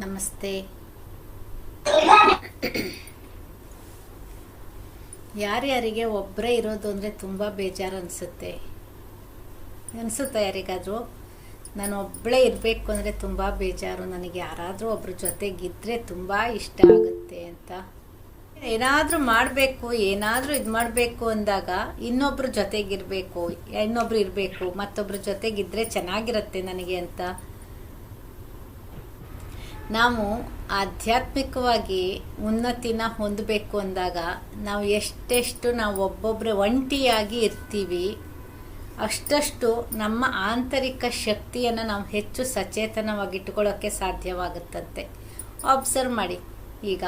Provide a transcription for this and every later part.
ನಮಸ್ತೆ. ಯಾರ್ಯಾರಿಗೆ ಒಬ್ಬರೇ ಇರೋದು ಅಂದರೆ ತುಂಬ ಬೇಜಾರು ಅನಿಸುತ್ತೆ. ಅನಿಸುತ್ತೆ ಯಾರಿಗಾದರೂ? ನಾನು ಒಬ್ಬಳೇ ಇರಬೇಕು ಅಂದರೆ ತುಂಬ ಬೇಜಾರು. ನನಗೆ ಯಾರಾದರೂ ಒಬ್ಬರ ಜೊತೆಗಿದ್ದರೆ ತುಂಬ ಇಷ್ಟ ಆಗುತ್ತೆ ಅಂತ. ಏನಾದರೂ ಮಾಡಬೇಕು, ಏನಾದರೂ ಇದು ಮಾಡಬೇಕು ಅಂದಾಗ ಇನ್ನೊಬ್ರ ಜೊತೆಗಿರಬೇಕು, ಇನ್ನೊಬ್ರು ಇರಬೇಕು, ಮತ್ತೊಬ್ರ ಜೊತೆಗಿದ್ದರೆ ಚೆನ್ನಾಗಿರುತ್ತೆ ನನಗೆ ಅಂತ. ನಾವು ಆಧ್ಯಾತ್ಮಿಕವಾಗಿ ಉನ್ನತಿನ ಹೊಂದಬೇಕು ಅಂದಾಗ ನಾವು ಎಷ್ಟೆಷ್ಟು ನಾವು ಒಬ್ಬೊಬ್ಬರೇ ಒಂಟಿಯಾಗಿ ಇರ್ತೀವಿ, ಅಷ್ಟಷ್ಟು ನಮ್ಮ ಆಂತರಿಕ ಶಕ್ತಿಯನ್ನು ನಾವು ಹೆಚ್ಚು ಸಚೇತನವಾಗಿ ಇಟ್ಕೊಳ್ಳೋಕ್ಕೆ ಸಾಧ್ಯವಾಗುತ್ತಂತೆ. ಅಬ್ಸರ್ವ್ ಮಾಡಿ. ಈಗ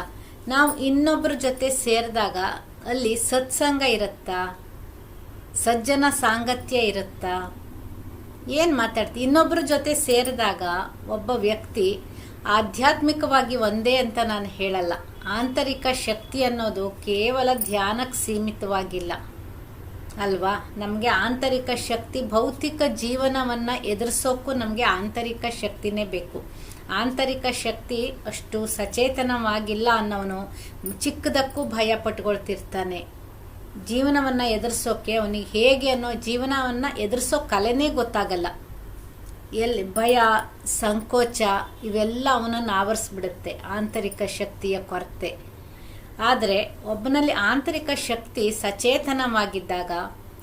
ನಾವು ಇನ್ನೊಬ್ಬರ ಜೊತೆ ಸೇರಿದಾಗ ಅಲ್ಲಿ ಸತ್ಸಂಗ ಇರುತ್ತಾ? ಸಜ್ಜನ ಸಾಂಗತ್ಯ ಇರುತ್ತಾ? ಏನು ಮಾತಾಡ್ತೀವಿ ಇನ್ನೊಬ್ಬರ ಜೊತೆ ಸೇರಿದಾಗ ಒಬ್ಬ ವ್ಯಕ್ತಿ ಆಧ್ಯಾತ್ಮಿಕವಾಗಿ ಒಂದೇ ಅಂತ ನಾನು ಹೇಳಲ್ಲ. ಆಂತರಿಕ ಶಕ್ತಿ ಅನ್ನೋದು ಕೇವಲ ಧ್ಯಾನಕ್ಕೆ ಸೀಮಿತವಾಗಿಲ್ಲ. ಅಲ್ವಾ? ನಮಗೆ ಆಂತರಿಕ ಶಕ್ತಿ, ಭೌತಿಕ ಜೀವನವನ್ನು ಎದುರಿಸೋಕ್ಕೂ ನಮಗೆ ಆಂತರಿಕ ಶಕ್ತಿನೇ ಬೇಕು. ಆಂತರಿಕ ಶಕ್ತಿ ಅಷ್ಟು ಸಚೇತನವಾಗಿಲ್ಲ ಅನ್ನೋನು ಚಿಕ್ಕದಕ್ಕೂ ಭಯ ಪಟ್ಕೊಳ್ತಿರ್ತಾನೆ. ಜೀವನವನ್ನು ಎದುರಿಸೋಕೆ, ಅವನಿಗೆ ಹೇಗೆ ಅನ್ನೋ ಜೀವನವನ್ನು ಎದುರಿಸೋ ಕಲೆನೇ ಗೊತ್ತಾಗಲ್ಲ. ಎಲ್ಲಿ ಭಯ, ಸಂಕೋಚ, ಇವೆಲ್ಲ ಅವನನ್ನು ಆವರಿಸ್ಬಿಡುತ್ತೆ. ಆಂತರಿಕ ಶಕ್ತಿಯ ಕೊರತೆ. ಆದರೆ ಒಬ್ಬನಲ್ಲಿ ಆಂತರಿಕ ಶಕ್ತಿ ಸಚೇತನವಾಗಿದ್ದಾಗ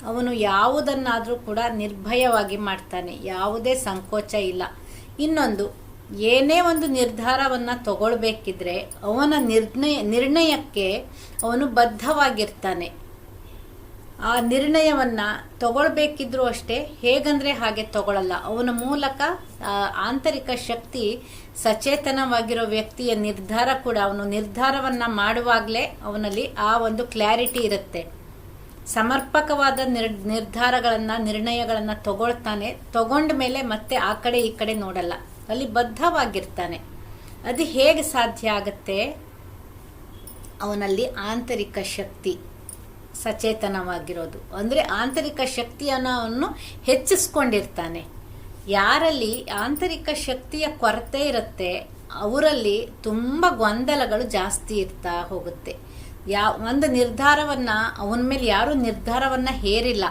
ಅವನು ಯಾವುದನ್ನಾದರೂ ಕೂಡ ನಿರ್ಭಯವಾಗಿ ಮಾಡ್ತಾನೆ. ಯಾವುದೇ ಸಂಕೋಚ ಇಲ್ಲ. ಇನ್ನೊಂದು, ಏನೇ ಒಂದು ನಿರ್ಧಾರವನ್ನು ತಗೊಳ್ಬೇಕಿದ್ರೆ ಅವನ ನಿರ್ಣಯ, ನಿರ್ಣಯಕ್ಕೆ ಅವನು ಬದ್ಧವಾಗಿರ್ತಾನೆ. ಆ ನಿರ್ಣಯವನ್ನು ತಗೊಳ್ಬೇಕಿದ್ರೂ ಅಷ್ಟೇ ಹೇಗಂದ್ರೆ ಹಾಗೆ ತಗೊಳ್ಳಲ್ಲ ಅವನ ಮೂಲಕ ಆಂತರಿಕ ಶಕ್ತಿ ಸಚೇತನವಾಗಿರೋ ವ್ಯಕ್ತಿಯ ನಿರ್ಧಾರ ಕೂಡ ಅವನು ನಿರ್ಧಾರವನ್ನು ಮಾಡುವಾಗಲೇ ಅವನಲ್ಲಿ ಆ ಒಂದು ಕ್ಲಾರಿಟಿ ಇರುತ್ತೆ. ಸಮರ್ಪಕವಾದ ನಿರ್, ನಿರ್ಧಾರಗಳನ್ನು, ನಿರ್ಣಯಗಳನ್ನು ತಗೊಳ್ತಾನೆ. ತಗೊಂಡ ಮೇಲೆ ಮತ್ತೆ ಆ ಕಡೆ ಈ ಕಡೆ ನೋಡಲ್ಲ. ಅಲ್ಲಿ ಬದ್ಧವಾಗಿರ್ತಾನೆ. ಅದು ಹೇಗೆ ಸಾಧ್ಯ ಆಗುತ್ತೆ? ಅವನಲ್ಲಿ ಆಂತರಿಕ ಶಕ್ತಿ. ಸಚೇತನವಾಗಿರೋದು. ಅಂದರೆ ಆಂತರಿಕ ಶಕ್ತಿಯನ್ನು ಹೆಚ್ಚಿಸ್ಕೊಂಡಿರ್ತಾನೆ. ಯಾರಲ್ಲಿ ಆಂತರಿಕ ಶಕ್ತಿಯ ಕೊರತೆ ಇರುತ್ತೆ, ಅವರಲ್ಲಿ ತುಂಬ ಗೊಂದಲಗಳು ಜಾಸ್ತಿ ಇರ್ತಾ ಹೋಗುತ್ತೆ. ಯಾ, ಒಂದು ನಿರ್ಧಾರವನ್ನು, ಅವನ ಮೇಲೆ ಯಾರೂ ನಿರ್ಧಾರವನ್ನು ಹೇರಿಲ್ಲ.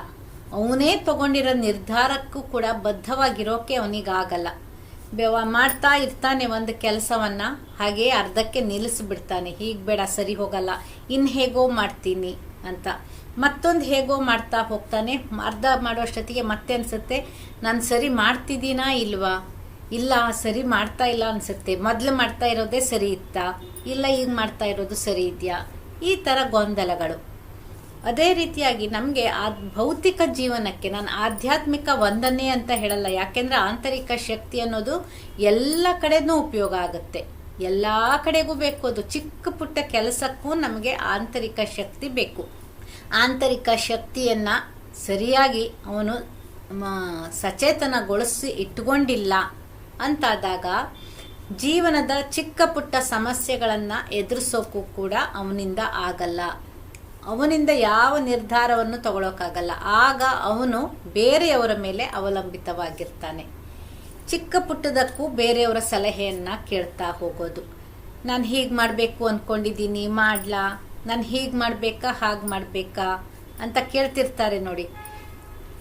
ಅವನೇ ತಗೊಂಡಿರೋ ನಿರ್ಧಾರಕ್ಕೂ ಕೂಡ ಬದ್ಧವಾಗಿರೋಕೆ ಅವನಿಗಾಗಲ್ಲ. ಬೆವ ಮಾಡ್ತಾ ಇರ್ತಾನೆ ಒಂದು ಕೆಲಸವನ್ನು, ಹಾಗೆ ಅರ್ಧಕ್ಕೆ ನಿಲ್ಲಿಸ್ಬಿಡ್ತಾನೆ. ಹೀಗೆ ಬೇಡ, ಸರಿ ಹೋಗಲ್ಲ. ಇನ್ನು ಹೇಗೋ ಮಾಡ್ತೀನಿ. ಅಂತ. ಮತ್ತೊಂದು ಹೇಗೋ ಮಾಡ್ತಾ ಹೋಗ್ತಾನೆ. ಅರ್ಧ ಮಾಡೋಷ್ಟೊತ್ತಿಗೆ ಮತ್ತೆ ಅನಿಸುತ್ತೆ, ನಾನು ಸರಿ ಮಾಡ್ತಿದ್ದೀನಾ ಇಲ್ವಾ? ಇಲ್ಲ, ಸರಿ ಮಾಡ್ತಾ ಇಲ್ಲ ಅನಿಸುತ್ತೆ. ಮೊದಲು ಮಾಡ್ತಾ ಇರೋದೇ ಸರಿ ಇತ್ತಾ? ಇಲ್ಲ, ಈಗ ಮಾಡ್ತಾ ಇರೋದು ಸರಿ ಇದೆಯಾ? ಈ ಥರ ಗೊಂದಲಗಳು. ಅದೇ ರೀತಿಯಾಗಿ ನಮಗೆ ಆ ಭೌತಿಕ ಜೀವನಕ್ಕೆ, ನಾನು ಆಧ್ಯಾತ್ಮಿಕ ವಂದನೆ ಅಂತ ಹೇಳಲ್ಲ. ಯಾಕೆಂದರೆ ಆಂತರಿಕ ಶಕ್ತಿ ಅನ್ನೋದು ಎಲ್ಲ ಕಡೆನೂ ಉಪಯೋಗ ಆಗುತ್ತೆ. ಎಲ್ಲ ಕಡೆಗೂ ಬೇಕು ಅದು. ಚಿಕ್ಕ ಪುಟ್ಟ ಕೆಲಸಕ್ಕೂ ನಮಗೆ ಆಂತರಿಕ ಶಕ್ತಿ ಬೇಕು. ಆಂತರಿಕ ಶಕ್ತಿಯನ್ನು ಸರಿಯಾಗಿ ಅವನು ಸಚೇತನಗೊಳಿಸಿ ಇಟ್ಕೊಂಡಿಲ್ಲ ಅಂತಾದಾಗ ಜೀವನದ ಚಿಕ್ಕ ಪುಟ್ಟ ಸಮಸ್ಯೆಗಳನ್ನು ಎದುರಿಸೋಕ್ಕೂ ಕೂಡ ಅವನಿಂದ ಆಗಲ್ಲ. ಅವನಿಂದ ಯಾವ ನಿರ್ಧಾರವನ್ನು ತಗೊಳ್ಳೋಕ್ಕಾಗಲ್ಲ ಆಗ ಅವನು ಬೇರೆಯವರ ಮೇಲೆ ಅವಲಂಬಿತವಾಗಿರ್ತಾನೆ. ಚಿಕ್ಕ ಪುಟ್ಟದಕ್ಕೂ ಬೇರೆಯವರ ಸಲಹೆಯನ್ನು ಕೇಳ್ತಾ ಹೋಗೋದು. ನಾನು ಹೀಗೆ ಮಾಡಬೇಕು ಅಂದ್ಕೊಂಡಿದ್ದೀನಿ ಮಾಡ್ಲಾ? ನಾನು ಹೀಗೆ ಮಾಡಬೇಕಾ, ಹಾಗೆ ಮಾಡಬೇಕಾ ಅಂತ ಕೇಳ್ತಿರ್ತಾರೆ ನೋಡಿ.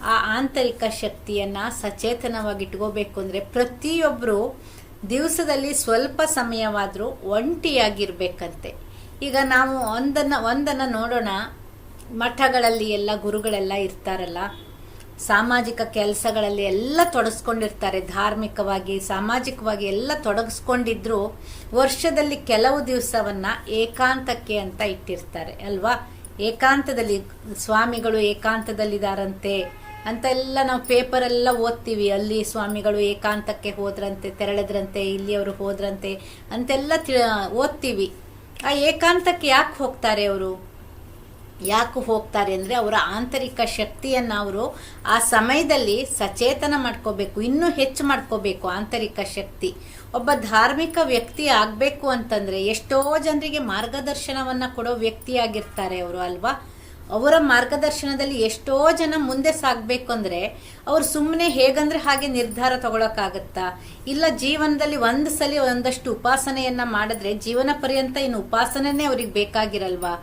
ಆ ಆಂತರಿಕ ಶಕ್ತಿಯನ್ನು ಸಚೇತನವಾಗಿಟ್ಕೋಬೇಕು ಅಂದರೆ ಪ್ರತಿಯೊಬ್ಬರು ದಿವಸದಲ್ಲಿ ಸ್ವಲ್ಪ ಸಮಯವಾದರೂ ಒಂಟಿಯಾಗಿರ್ಬೇಕಂತೆ. ಈಗ ನಾವು ಒಂದನ್ನು ಒಂದನ್ನು ನೋಡೋಣ. ಮಠಗಳಲ್ಲಿ ಎಲ್ಲ ಗುರುಗಳೆಲ್ಲ ಇರ್ತಾರಲ್ಲ ಸಾಮಾಜಿಕ ಕೆಲಸಗಳಲ್ಲಿ ಎಲ್ಲ ತೊಡಗಿಸ್ಕೊಂಡಿರ್ತಾರೆ ಧಾರ್ಮಿಕವಾಗಿ, ಸಾಮಾಜಿಕವಾಗಿ ಎಲ್ಲ ತೊಡಗಿಸ್ಕೊಂಡಿದ್ರು ವರ್ಷದಲ್ಲಿ ಕೆಲವು ದಿವಸವನ್ನ ಏಕಾಂತಕ್ಕೆ ಅಂತ ಇಟ್ಟಿರ್ತಾರೆ. ಅಲ್ವಾ? ಏಕಾಂತದಲ್ಲಿ ಸ್ವಾಮಿಗಳು ಏಕಾಂತದಲ್ಲಿದ್ದಾರಂತೆ ಅಂತೆಲ್ಲ ನಾವು ಪೇಪರ್ ಎಲ್ಲ ಓದ್ತೀವಿ. ಅಲ್ಲಿ ಸ್ವಾಮಿಗಳು ಏಕಾಂತಕ್ಕೆ ಹೋದ್ರಂತೆ ಇಲ್ಲಿ ಅವರು ಹೋದ್ರಂತೆ ಅಂತೆಲ್ಲ ಓದ್ತೀವಿ. ಆ ಏಕಾಂತಕ್ಕೆ ಯಾಕೆ ಹೋಗ್ತಾರೆ ಅವರು? ಯಾಕೆ ಹೋಗ್ತಾರೆ ಅಂದರೆ ಅವರ ಆಂತರಿಕ ಶಕ್ತಿಯನ್ನು ಅವರು ಆ ಸಮಯದಲ್ಲಿ ಸಚೇತನ ಮಾಡ್ಕೋಬೇಕು, ಇನ್ನೂ ಹೆಚ್ಚು ಮಾಡ್ಕೋಬೇಕು ಆಂತರಿಕ ಶಕ್ತಿ. ಒಬ್ಬ ಧಾರ್ಮಿಕ ವ್ಯಕ್ತಿ ಆಗಬೇಕು ಅಂತಂದರೆ ಎಷ್ಟೋ ಜನರಿಗೆ ಮಾರ್ಗದರ್ಶನವನ್ನು ಕೊಡೋ ವ್ಯಕ್ತಿಯಾಗಿರ್ತಾರೆ ಅವರು ಅಲ್ವಾ? ಅವರ ಮಾರ್ಗದರ್ಶನದಲ್ಲಿ ಎಷ್ಟೋ ಜನ ಮುಂದೆ ಸಾಗಬೇಕು ಅಂದರೆ ಅವ್ರು ಸುಮ್ಮನೆ ಹೇಗಂದ್ರೆ ಹಾಗೆ ನಿರ್ಧಾರ ತಗೊಳಕ್ಕಾಗತ್ತಾ? ಇಲ್ಲ ಜೀವನದಲ್ಲಿ ಒಂದು ಸಲ ಒಂದಷ್ಟು ಉಪಾಸನೆಯನ್ನ ಮಾಡಿದ್ರೆ ಜೀವನ ಪರ್ಯಂತ ಇನ್ನು ಉಪಾಸನೆನೇ ಅವ್ರಿಗೆ ಬೇಕಾಗಿರಲ್ವಾ?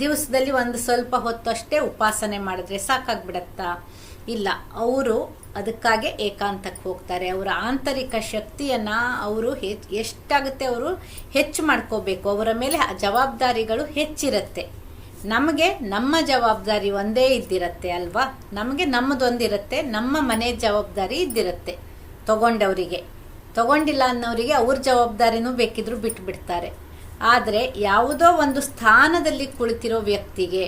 ದಿವಸದಲ್ಲಿ ಒಂದು ಸ್ವಲ್ಪ ಹೊತ್ತು ಅಷ್ಟೇ ಉಪಾಸನೆ ಮಾಡಿದ್ರೆ ಸಾಕಾಗ್ಬಿಡತ್ತಾ? ಇಲ್ಲ, ಅವರು ಅದಕ್ಕಾಗೆ ಏಕಾಂತಕ್ಕೆ ಹೋಗ್ತಾರೆ. ಅವರ ಆಂತರಿಕ ಶಕ್ತಿಯನ್ನು ಅವರು ಎಷ್ಟಾಗುತ್ತೆ ಅವರು ಹೆಚ್ಚು ಮಾಡ್ಕೋಬೇಕು. ಅವರ ಮೇಲೆ ಜವಾಬ್ದಾರಿಗಳು ಹೆಚ್ಚಿರುತ್ತೆ. ನಮಗೆ ನಮ್ಮ ಜವಾಬ್ದಾರಿ ಒಂದೇ ಇದ್ದಿರತ್ತೆ ಅಲ್ವಾ? ನಮಗೆ ನಮ್ಮದೊಂದಿರುತ್ತೆ, ನಮ್ಮ ಮನೆ ಜವಾಬ್ದಾರಿ ಇದ್ದಿರುತ್ತೆ. ತಗೊಂಡವರಿಗೆ. ತಗೊಂಡಿಲ್ಲ ಅನ್ನೋರಿಗೆ ಅವ್ರ ಜವಾಬ್ದಾರಿನೂ ಬೇಕಿದ್ರು ಬಿಟ್ಬಿಡ್ತಾರೆ. ಆದರೆ ಯಾವುದೋ ಒಂದು ಸ್ಥಾನದಲ್ಲಿ ಕುಳಿತಿರೋ ವ್ಯಕ್ತಿಗೆ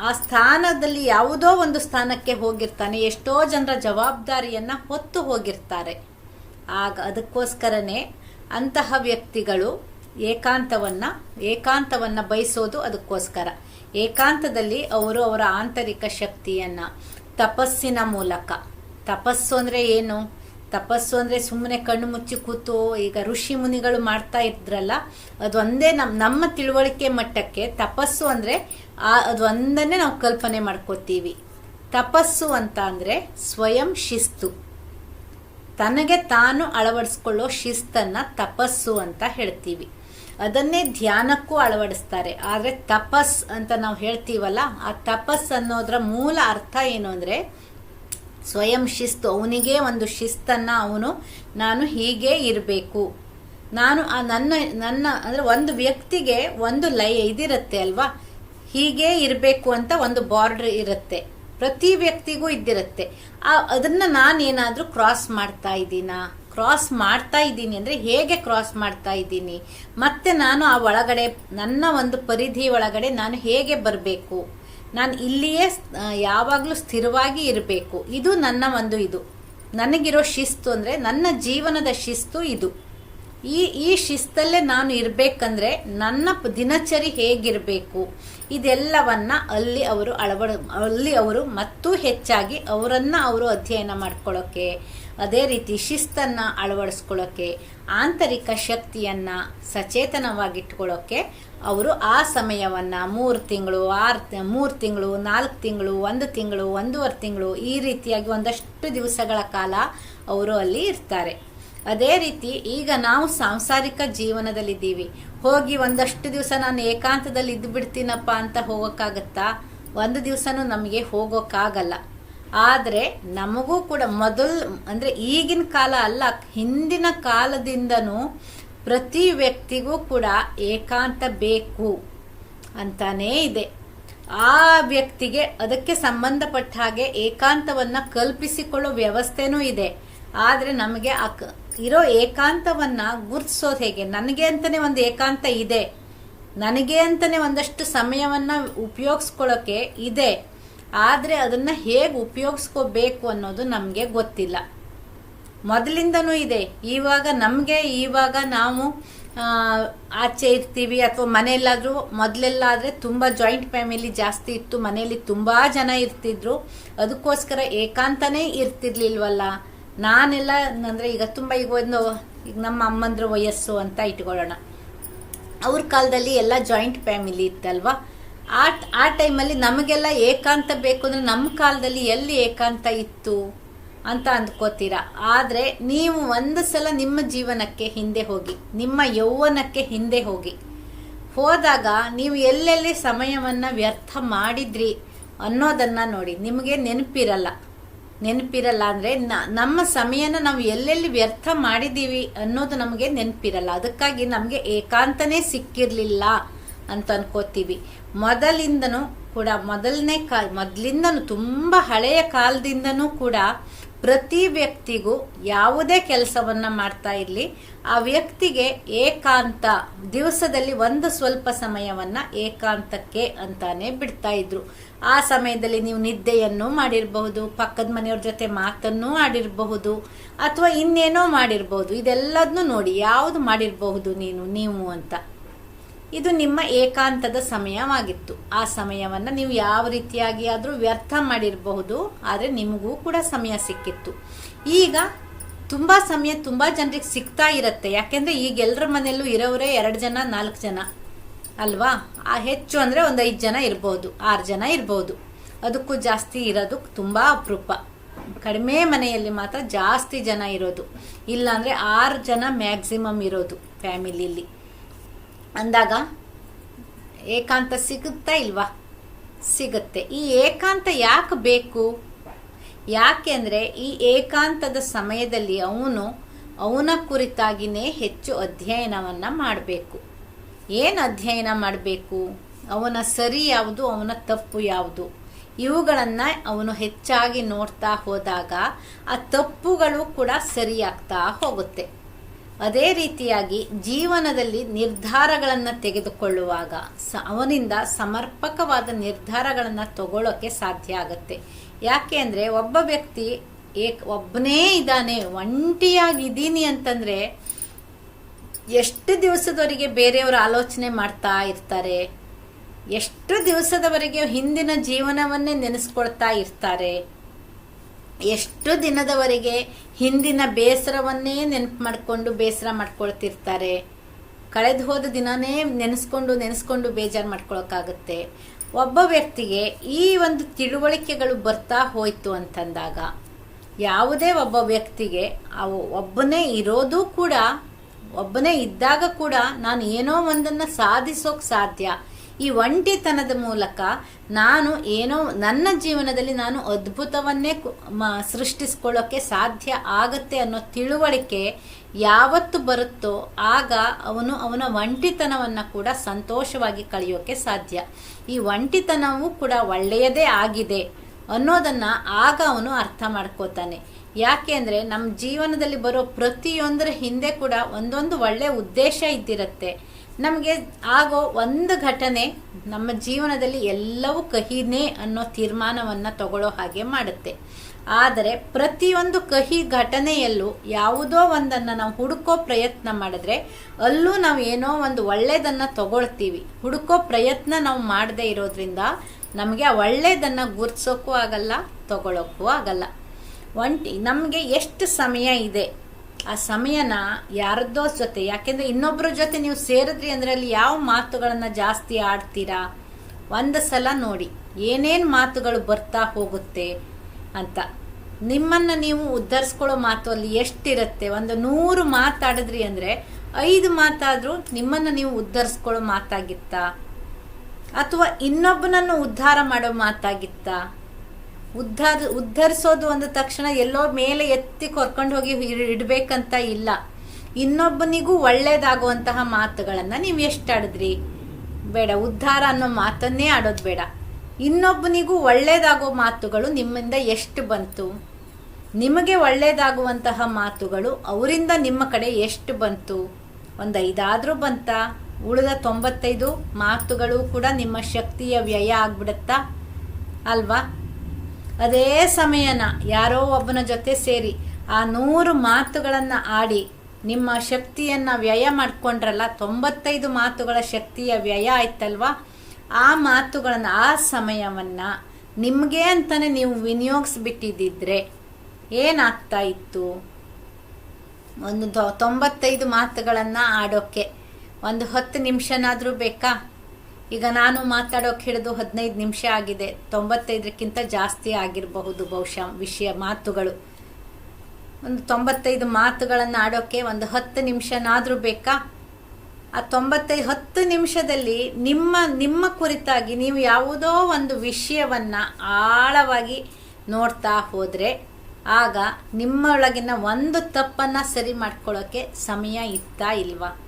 ಆ ಸ್ಥಾನದಲ್ಲಿ ಯಾವುದೋ ಒಂದು ಸ್ಥಾನಕ್ಕೆ ಹೋಗಿರ್ತಾನೆ, ಎಷ್ಟೋ ಜನರ ಜವಾಬ್ದಾರಿಯನ್ನು ಹೊತ್ತು ಹೋಗಿರ್ತಾರೆ. ಆಗ ಅದಕ್ಕೋಸ್ಕರನೇ ಅಂತಹ ವ್ಯಕ್ತಿಗಳು ಏಕಾಂತವನ್ನ ಏಕಾಂತವನ್ನ ಬಯಸೋದು ಅದಕ್ಕೋಸ್ಕರ. ಏಕಾಂತದಲ್ಲಿ ಅವರು ಅವರ ಆಂತರಿಕ ಶಕ್ತಿಯನ್ನ, ತಪಸ್ಸಿನ ಮೂಲಕ. ತಪಸ್ಸು ಅಂದರೆ ಏನು? ತಪಸ್ಸು ಅಂದ್ರೆ ಸುಮ್ಮನೆ ಕಣ್ಣು ಮುಚ್ಚಿ ಕೂತು ಈಗ ಋಷಿ ಮುನಿಗಳು ಮಾಡ್ತಾ ಇದ್ರಲ್ಲ ಅದೊಂದೇ ನಮ್, ನಮ್ಮ ತಿಳುವಳಿಕೆ ಮಟ್ಟಕ್ಕೆ ತಪಸ್ಸು ಅಂದ್ರೆ ಆ ಅದೊಂದನ್ನೇ ನಾವು ಕಲ್ಪನೆ ಮಾಡ್ಕೋತೀವಿ. ತಪಸ್ಸು ಅಂತ ಅಂದ್ರೆ ಸ್ವಯಂ ಶಿಸ್ತು. ತನಗೆ ತಾನು ಅಳವಡಿಸ್ಕೊಳ್ಳೋ ಶಿಸ್ತನ್ನ ತಪಸ್ಸು ಅಂತ ಹೇಳ್ತೀವಿ. ಅದನ್ನೇ ಧ್ಯಾನಕ್ಕೂ ಅಳವಡಿಸ್ತಾರೆ. ಆದರೆ ತಪಸ್ ಅಂತ ನಾವು ಹೇಳ್ತೀವಲ್ಲ, ಆ ತಪಸ್ ಅನ್ನೋದ್ರ ಮೂಲ ಅರ್ಥ ಏನು ಅಂದರೆ ಸ್ವಯಂ ಶಿಸ್ತು. ಅವನಿಗೆ ಒಂದು ಶಿಸ್ತನ್ನು ಅವನು, ನಾನು ಹೀಗೆ ಇರಬೇಕು. ನಾನು ಆ ನನ್ನ ನನ್ನ, ಅಂದರೆ ಒಂದು ವ್ಯಕ್ತಿಗೆ ಒಂದು ಲೈ ಇದಿರುತ್ತೆ ಅಲ್ವಾ? ಹೀಗೆ ಇರಬೇಕು ಅಂತ ಒಂದು ಬಾರ್ಡರ್ ಇರುತ್ತೆ. ಪ್ರತಿ ವ್ಯಕ್ತಿಗೂ ಇದ್ದಿರುತ್ತೆ. ಆ, ಅದನ್ನು ನಾನೇನಾದರೂ ಕ್ರಾಸ್ ಮಾಡ್ತಾ ಇದ್ದೀನಾ? ಕ್ರಾಸ್ ಮಾಡ್ತಾ ಇದ್ದೀನಿ ಅಂದರೆ ಹೇಗೆ ಕ್ರಾಸ್ ಮಾಡ್ತಾ ಇದ್ದೀನಿ? ಮತ್ತೆ ನಾನು ಆ ಒಳಗಡೆ, ನನ್ನ ಒಂದು ಪರಿಧಿ ಒಳಗಡೆ ನಾನು ಹೇಗೆ ಬರಬೇಕು? ನಾನು ಇಲ್ಲಿಯೇ ಯಾವಾಗಲೂ ಸ್ಥಿರವಾಗಿ ಇರಬೇಕು. ಇದು ನನ್ನ ಒಂದು ಇದು. ನನಗಿರೋ ಶಿಸ್ತು ಅಂದರೆ ನನ್ನ ಜೀವನದ ಶಿಸ್ತು ಇದು. ಈ ಈ ಶಿಸ್ತಲ್ಲೇ ನಾನು ಇರಬೇಕಂದ್ರೆ ನನ್ನ ದಿನಚರಿ ಹೇಗಿರಬೇಕು? ಇದೆಲ್ಲವನ್ನ ಅಲ್ಲಿ ಅವರು ಅಳವಡ, ಅಲ್ಲಿ ಅವರು ಮತ್ತೂ ಹೆಚ್ಚಾಗಿ ಅವರನ್ನ ಅವರು ಅಧ್ಯಯನ ಮಾಡ್ಕೊಳ್ಳೋಕೆ ಅದೇ ರೀತಿ ಶಿಸ್ತನ್ನು ಅಳವಡಿಸ್ಕೊಳ್ಳೋಕೆ ಆಂತರಿಕ ಶಕ್ತಿಯನ್ನು ಸಚೇತನವಾಗಿಟ್ಕೊಳ್ಳೋಕೆ ಅವರು ಆ ಸಮಯವನ್ನ ಮೂರು ತಿಂಗಳು, ಆರು ಮೂರು ತಿಂಗಳು, ನಾಲ್ಕು ತಿಂಗಳು, ಒಂದು ತಿಂಗಳು, ಒಂದೂವರೆ ತಿಂಗಳು ಈ ರೀತಿಯಾಗಿ ಒಂದಷ್ಟು ದಿವಸಗಳ ಕಾಲ ಅವರು ಅಲ್ಲಿ ಇರ್ತಾರೆ. ಅದೇ ರೀತಿ ಈಗ ನಾವು ಸಾಂಸಾರಿಕ ಜೀವನದಲ್ಲಿದ್ದೀವಿ. ಹೋಗಿ ಒಂದಷ್ಟು ದಿವಸ ನಾನು ಏಕಾಂತದಲ್ಲಿ ಇದ್ದು ಬಿಡ್ತೀನಪ್ಪ ಅಂತ ಹೋಗೋಕ್ಕಾಗತ್ತಾ? ಒಂದು ದಿವಸನೂ ನಮಗೆ ಹೋಗೋಕ್ಕಾಗಲ್ಲ. ಆದರೆ ನಮಗೂ ಕೂಡ ಮೊದಲು, ಅಂದರೆ ಈಗಿನ ಕಾಲ ಅಲ್ಲ, ಹಿಂದಿನ ಕಾಲದಿಂದನೂ ಪ್ರತಿ ವ್ಯಕ್ತಿಗೂ ಕೂಡ ಏಕಾಂತ ಬೇಕು ಅಂತಾನೇ ಇದೆ. ಆ ವ್ಯಕ್ತಿಗೆ ಅದಕ್ಕೆ ಸಂಬಂಧಪಟ್ಟ ಹಾಗೆ ಏಕಾಂತವನ್ನ ಕಲ್ಪಿಸಿಕೊಳ್ಳೋ ವ್ಯವಸ್ಥೆನೂ ಇದೆ. ಆದರೆ ನಮಗೆ ಆ ಇರೋ ಏಕಾಂತವನ್ನ ಗುರ್ತಿಸೋದು ಹೇಗೆ? ನನಗೆ ಅಂತಾನೆ ಒಂದು ಏಕಾಂತ ಇದೆ. ನನಗೆ ಅಂತಾನೆ ಒಂದಷ್ಟು ಸಮಯವನ್ನ ಉಪಯೋಗಿಸ್ಕೊಳ್ಳೋಕೆ ಇದೆ. ಆದರೆ ಅದನ್ನ ಹೇಗೆ ಉಪಯೋಗಿಸ್ಕೋಬೇಕು ಅನ್ನೋದು ನಮಗೆ ಗೊತ್ತಿಲ್ಲ. ಮೊದಲಿಂದನೂ ಇದೆ. ಇವಾಗ ನಮಗೆ, ಇವಾಗ ನಾವು ಆಚೆ ಇರ್ತೀವಿ ಅಥವಾ ಮನೆಯಲ್ಲಾದರೂ ಮೊದಲೆಲ್ಲಾದರೆ ತುಂಬ ಜಾಯಿಂಟ್ ಫ್ಯಾಮಿಲಿ ಜಾಸ್ತಿ ಇತ್ತು. ಮನೆಯಲ್ಲಿ ತುಂಬ ಜನ ಇರ್ತಿದ್ರು. ಅದಕ್ಕೋಸ್ಕರ ಏಕಾಂತನೇ ಇರ್ತಿರ್ಲಿಲ್ವಲ್ಲ? ನಾನೆಲ್ಲ ಅಂದರೆ ಈಗ ತುಂಬ ಈಗ ಒಂದು, ಈಗ ನಮ್ಮ ಅಮ್ಮಂದ್ರ ವಯಸ್ಸು ಅಂತ ಇಟ್ಕೊಳ್ಳೋಣ. ಅವ್ರ ಕಾಲದಲ್ಲಿ ಎಲ್ಲ ಜಾಯಿಂಟ್ ಫ್ಯಾಮಿಲಿ ಇತ್ತಲ್ವ? ಆ ಆ ಟೈಮಲ್ಲಿ ನಮಗೆಲ್ಲ ಏಕಾಂತ ಬೇಕು ಅಂದರೆ ನಮ್ಮ ಕಾಲದಲ್ಲಿ ಎಲ್ಲಿ ಏಕಾಂತ ಇತ್ತು? ಅಂತ ಅಂದ್ಕೋತೀರಾ. ಆದರೆ ನೀವು ಒಂದು ಸಲ ನಿಮ್ಮ ಜೀವನಕ್ಕೆ ಹಿಂದೆ ಹೋಗಿ, ನಿಮ್ಮ ಯೌವನಕ್ಕೆ ಹಿಂದೆ ಹೋಗಿ, ಹೋದಾಗ ನೀವು ಎಲ್ಲೆಲ್ಲಿ ಸಮಯವನ್ನು ವ್ಯರ್ಥ ಮಾಡಿದ್ರಿ ಅನ್ನೋದನ್ನು ನೋಡಿ. ನಿಮಗೆ ನೆನಪಿರಲ್ಲ. ನೆನಪಿರಲ್ಲ ಅಂದರೆ ನಮ್ಮ ಸಮಯನ ನಾವು ಎಲ್ಲೆಲ್ಲಿ ವ್ಯರ್ಥ ಮಾಡಿದ್ದೀವಿ ಅನ್ನೋದು ನಮಗೆ ನೆನಪಿರಲ್ಲ. ಅದಕ್ಕಾಗಿ ನಮಗೆ ಏಕಾಂತನೇ ಸಿಕ್ಕಿರಲಿಲ್ಲ ಅಂತ ಅನ್ಕೋತೀವಿ. ಮೊದಲಿಂದನೂ ಕೂಡ, ಮೊದಲನೇ ಕಾ, ಮೊದಲಿಂದನೂ ತುಂಬ ಹಳೆಯ ಕಾಲದಿಂದನೂ ಕೂಡ ಪ್ರತಿ ವ್ಯಕ್ತಿಗೂ ಯಾವುದೇ ಕೆಲಸವನ್ನು ಮಾಡ್ತಾ ಇರಲಿ, ಆ ವ್ಯಕ್ತಿಗೆ ಏಕಾಂತ, ದಿವಸದಲ್ಲಿ ಒಂದು ಸ್ವಲ್ಪ ಸಮಯವನ್ನು ಏಕಾಂತಕ್ಕೆ ಅಂತಾನೆ ಬಿಡ್ತಾ ಇದ್ರು. ಆ ಸಮಯದಲ್ಲಿ ನೀವು ನಿದ್ದೆಯನ್ನು ಮಾಡಿರಬಹುದು, ಪಕ್ಕದ ಮನೆಯವ್ರ ಜೊತೆ ಮಾತನ್ನು ಆಡಿರಬಹುದು, ಅಥವಾ ಇನ್ನೇನೋ ಮಾಡಿರಬಹುದು. ಇದೆಲ್ಲದನ್ನು ನೋಡಿ, ಯಾವುದು ಮಾಡಿರಬಹುದು ನೀನು, ನೀವು ಅಂತ. ಇದು ನಿಮ್ಮ ಏಕಾಂತದ ಸಮಯವಾಗಿತ್ತು. ಆ ಸಮಯವನ್ನ ನೀವು ಯಾವ ರೀತಿಯಾಗಿ ಆದರೂ ವ್ಯರ್ಥ ಮಾಡಿರಬಹುದು, ಆದರೆ ನಿಮಗೂ ಕೂಡ ಸಮಯ ಸಿಕ್ಕಿತ್ತು. ಈಗ ತುಂಬಾ ಸಮಯ ತುಂಬಾ ಜನರಿಗೆ ಸಿಗ್ತಾ ಇರತ್ತೆ. ಯಾಕೆಂದ್ರೆ ಈಗ ಎಲ್ಲರ ಮನೆಯಲ್ಲೂ ಇರೋರೇ ಎರಡು ಜನ, ನಾಲ್ಕು ಜನ ಅಲ್ವಾ? ಆ ಹೆಚ್ಚು ಅಂದರೆ ಒಂದು ಐದು ಜನ ಇರ್ಬೋದು, ಆರು ಜನ ಇರ್ಬೋದು. ಅದಕ್ಕೂ ಜಾಸ್ತಿ ಇರೋದು ತುಂಬ ಅಪರೂಪ. ಕಡಿಮೆ ಮನೆಯಲ್ಲಿ ಮಾತ್ರ ಜಾಸ್ತಿ ಜನ ಇರೋದು. ಇಲ್ಲಾಂದರೆ ಆರು ಜನ ಮ್ಯಾಕ್ಸಿಮಮ್ ಇರೋದು ಫ್ಯಾಮಿಲಿಲಿ ಅಂದಾಗ ಏಕಾಂತ ಸಿಗುತ್ತಾ ಇಲ್ವಾ? ಸಿಗುತ್ತೆ. ಈ ಏಕಾಂತ ಯಾಕೆ ಬೇಕು? ಯಾಕೆ ಅಂದರೆ ಈ ಏಕಾಂತದ ಸಮಯದಲ್ಲಿ ಅವನು ಅವನ ಕುರಿತಾಗಿನೇ ಹೆಚ್ಚು ಅಧ್ಯಯನವನ್ನು ಮಾಡಬೇಕು. ಏನು ಅಧ್ಯಯನ ಮಾಡಬೇಕು? ಅವನ ಸರಿ ಯಾವುದು, ಅವನ ತಪ್ಪು ಯಾವುದು? ಇವುಗಳನ್ನು ಅವನು ಹೆಚ್ಚಾಗಿ ನೋಡ್ತಾ ಹೋದಾಗ ಆ ತಪ್ಪುಗಳು ಕೂಡ ಸರಿಯಾಗ್ತಾ ಹೋಗುತ್ತೆ. ಅದೇ ರೀತಿಯಾಗಿ ಜೀವನದಲ್ಲಿ ನಿರ್ಧಾರಗಳನ್ನು ತೆಗೆದುಕೊಳ್ಳುವಾಗ ಸ, ಅವನಿಂದ ಸಮರ್ಪಕವಾದ ನಿರ್ಧಾರಗಳನ್ನು ತಗೊಳ್ಳೋಕ್ಕೆ ಸಾಧ್ಯ ಆಗುತ್ತೆ. ಯಾಕೆ ಅಂದರೆ ಒಬ್ಬ ವ್ಯಕ್ತಿ ಏಕ್, ಒಬ್ಬನೇ ಇದ್ದಾನೆ, ಒಂಟಿಯಾಗಿದ್ದೀನಿ ಅಂತಂದರೆ ಎಷ್ಟು ದಿವಸದವರೆಗೆ ಬೇರೆಯವರು ಆಲೋಚನೆ ಮಾಡ್ತಾ ಇರ್ತಾರೆ, ಎಷ್ಟು ದಿವಸದವರೆಗೆ ಹಿಂದಿನ ಜೀವನವನ್ನೇ ನೆನೆಸ್ಕೊಳ್ತಾ ಇರ್ತಾರೆ, ಎಷ್ಟು ದಿನದವರೆಗೆ ಹಿಂದಿನ ಬೇಸರವನ್ನೇ ನೆನಪು ಮಾಡಿಕೊಂಡು ಬೇಸರ ಮಾಡ್ಕೊಳ್ತಿರ್ತಾರೆ. ಕಳೆದು ಹೋದ ದಿನನೇ ನೆನೆಸ್ಕೊಂಡು ನೆನೆಸ್ಕೊಂಡು ಬೇಜಾರು ಮಾಡ್ಕೊಳಕ್ಕಾಗುತ್ತೆ. ಒಬ್ಬ ವ್ಯಕ್ತಿಗೆ ಈ ಒಂದು ತಿಳುವಳಿಕೆಗಳು ಬರ್ತಾ ಹೋಯ್ತು ಅಂತಂದಾಗ ಯಾವುದೇ ಒಬ್ಬ ವ್ಯಕ್ತಿಗೆ ಅವು ಒಬ್ಬನೇ ಇರೋದು ಕೂಡ, ಒಬ್ಬನೇ ಇದ್ದಾಗ ಕೂಡ ನಾನು ಏನೋ ಒಂದನ್ನು ಸಾಧಿಸೋಕೆ ಸಾಧ್ಯ. ಈ ಒಂಟಿತನದ ಮೂಲಕ ನಾನು ಏನೋ ನನ್ನ ಜೀವನದಲ್ಲಿ ನಾನು ಅದ್ಭುತವನ್ನೇ ಸೃಷ್ಟಿಸ್ಕೊಳ್ಳೋಕ್ಕೆ ಸಾಧ್ಯ ಆಗತ್ತೆ ಅನ್ನೋ ತಿಳುವಳಿಕೆ ಯಾವತ್ತು ಬರುತ್ತೋ ಆಗ ಅವನು ಅವನ ಒಂಟಿತನವನ್ನು ಕೂಡ ಸಂತೋಷವಾಗಿ ಕಳೆಯೋಕ್ಕೆ ಸಾಧ್ಯ. ಈ ಒಂಟಿತನವೂ ಕೂಡ ಒಳ್ಳೆಯದೇ ಆಗಿದೆ ಅನ್ನೋದನ್ನು ಆಗ ಅವನು ಅರ್ಥ ಮಾಡ್ಕೋತಾನೆ. ಯಾಕೆ ಅಂದರೆ ನಮ್ಮ ಜೀವನದಲ್ಲಿ ಬರೋ ಪ್ರತಿಯೊಂದರ ಹಿಂದೆ ಕೂಡ ಒಂದೊಂದು ಒಳ್ಳೆಯ ಉದ್ದೇಶ ಇದ್ದಿರುತ್ತೆ. ನಮಗೆ ಆಗೋ ಒಂದು ಘಟನೆ ನಮ್ಮ ಜೀವನದಲ್ಲಿ ಎಲ್ಲವೂ ಕಹಿನೇ ಅನ್ನೋ ತೀರ್ಮಾನವನ್ನು ತಗೊಳ್ಳೋ ಹಾಗೆ ಮಾಡುತ್ತೆ. ಆದರೆ ಪ್ರತಿಯೊಂದು ಕಹಿ ಘಟನೆಯಲ್ಲೂ ಯಾವುದೋ ಒಂದನ್ನು ನಾವು ಹುಡುಕೋ ಪ್ರಯತ್ನ ಮಾಡಿದ್ರೆ ಅಲ್ಲೂ ನಾವು ಏನೋ ಒಂದು ಒಳ್ಳೆಯದನ್ನು ತಗೊಳ್ತೀವಿ. ಹುಡುಕೋ ಪ್ರಯತ್ನ ನಾವು ಮಾಡದೇ ಇರೋದ್ರಿಂದ ನಮಗೆ ಆ ಒಳ್ಳೆಯದನ್ನು ಗುರ್ತಿಸೋಕ್ಕೂ ಆಗಲ್ಲ ತಗೊಳ್ಳೋಕ್ಕೂ ಆಗಲ್ಲ. ಒಂಟಿ, ನಮಗೆ ಎಷ್ಟು ಸಮಯ ಇದೆ? ಆ ಸಮಯನ ಯಾರದ್ದೋ ಜೊತೆ, ಯಾಕೆಂದರೆ ಇನ್ನೊಬ್ಬರ ಜೊತೆ ನೀವು ಸೇರಿದ್ರಿ ಅಂದರೆ ಅಲ್ಲಿ ಯಾವ ಮಾತುಗಳನ್ನು ಜಾಸ್ತಿ ಆಡ್ತೀರಾ? ಒಂದು ಸಲ ನೋಡಿ, ಏನೇನು ಮಾತುಗಳು ಬರ್ತಾ ಹೋಗುತ್ತೆ ಅಂತ. ನಿಮ್ಮನ್ನು ನೀವು ಉದ್ಧರಿಸ್ಕೊಳ್ಳೋ ಮಾತು ಅಲ್ಲಿ ಎಷ್ಟಿರುತ್ತೆ? ಒಂದು ನೂರು ಮಾತಾಡಿದ್ರಿ ಅಂದರೆ ಐದು ಮಾತಾದರೂ ನಿಮ್ಮನ್ನು ನೀವು ಉದ್ಧರಿಸ್ಕೊಳ್ಳೋ ಮಾತಾಗಿತ್ತಾ? ಅಥವಾ ಇನ್ನೊಬ್ಬನನ್ನು ಉದ್ಧಾರ ಮಾಡೋ ಮಾತಾಗಿತ್ತಾ? ಉದ್ಧಾರ ಉದ್ಧರಿಸೋದು ಅಂದ ತಕ್ಷಣ ಎಲ್ಲೋ ಮೇಲೆ ಎತ್ತಿ ಕೊರ್ಕೊಂಡು ಹೋಗಿ ಇಡಬೇಕಂತ ಇಲ್ಲ. ಇನ್ನೊಬ್ಬನಿಗೂ ಒಳ್ಳೇದಾಗುವಂತಹ ಮಾತುಗಳನ್ನು ನೀವು ಎಷ್ಟು ಆಡಿದ್ರಿ? ಬೇಡ, ಉದ್ಧಾರ ಅನ್ನೋ ಮಾತನ್ನೇ ಆಡೋದು ಬೇಡ. ಇನ್ನೊಬ್ಬನಿಗೂ ಒಳ್ಳೇದಾಗೋ ಮಾತುಗಳು ನಿಮ್ಮಿಂದ ಎಷ್ಟು ಬಂತು? ನಿಮಗೆ ಒಳ್ಳೇದಾಗುವಂತಹ ಮಾತುಗಳು ಅವರಿಂದ ನಿಮ್ಮ ಕಡೆ ಎಷ್ಟು ಬಂತು? ಒಂದು ಐದಾದರೂ ಬಂತಾ? ಉಳಿದ ತೊಂಬತ್ತೈದು ಮಾತುಗಳು ಕೂಡ ನಿಮ್ಮ ಶಕ್ತಿಯ ವ್ಯಯ ಆಗ್ಬಿಡುತ್ತಾ? ಅಲ್ವಾ? ಅದೇ ಸಮಯನ ಯಾರೋ ಒಬ್ಬನ ಜೊತೆ ಸೇರಿ ಆ ನೂರು ಮಾತುಗಳನ್ನು ಆಡಿ ನಿಮ್ಮ ಶಕ್ತಿಯನ್ನು ವ್ಯಯ ಮಾಡಿಕೊಂಡ್ರಲ್ಲ, ತೊಂಬತ್ತೈದು ಮಾತುಗಳ ಶಕ್ತಿಯ ವ್ಯಯ ಆಯ್ತಲ್ವಾ? ಆ ಮಾತುಗಳನ್ನು, ಆ ಸಮಯವನ್ನು ನಿಮಗೆ ಅಂತಲೇ ನೀವು ವಿನಿಯೋಗಿಸ್ಬಿಟ್ಟಿದ್ದಿದ್ರೆ ಏನಾಗ್ತಾ ಇತ್ತು? ಒಂದು ತೊಂಬತ್ತೈದು ಮಾತುಗಳನ್ನು ಆಡೋಕ್ಕೆ ಒಂದು ಹತ್ತು ನಿಮಿಷನಾದರೂ ಬೇಕಾ? ಈಗ ನಾನು ಮಾತಾಡೋಕೆ ಹಿಡಿದು ಹದಿನೈದು ನಿಮಿಷ ಆಗಿದೆ. ತೊಂಬತ್ತೈದಕ್ಕಿಂತ ಜಾಸ್ತಿ ಆಗಿರಬಹುದು ಬಹುಶಃ ವಿಷಯ ಮಾತುಗಳು. ಒಂದು ತೊಂಬತ್ತೈದು ಮಾತುಗಳನ್ನು ಆಡೋಕ್ಕೆ ಒಂದು ಹತ್ತು ನಿಮಿಷನಾದರೂ ಬೇಕಾ? ಆ ತೊಂಬತ್ತೈದು ಹತ್ತು ನಿಮಿಷದಲ್ಲಿ ನಿಮ್ಮ ನಿಮ್ಮ ಕುರಿತಾಗಿ ನೀವು ಯಾವುದೋ ಒಂದು ವಿಷಯವನ್ನು ಆಳವಾಗಿ ನೋಡ್ತಾ ಹೋದರೆ ಆಗ ನಿಮ್ಮೊಳಗಿನ ಒಂದು ತಪ್ಪನ್ನು ಸರಿ ಮಾಡ್ಕೊಳ್ಳೋಕ್ಕೆ ಸಮಯ ಇತ್ತಾ ಇಲ್ವಾ?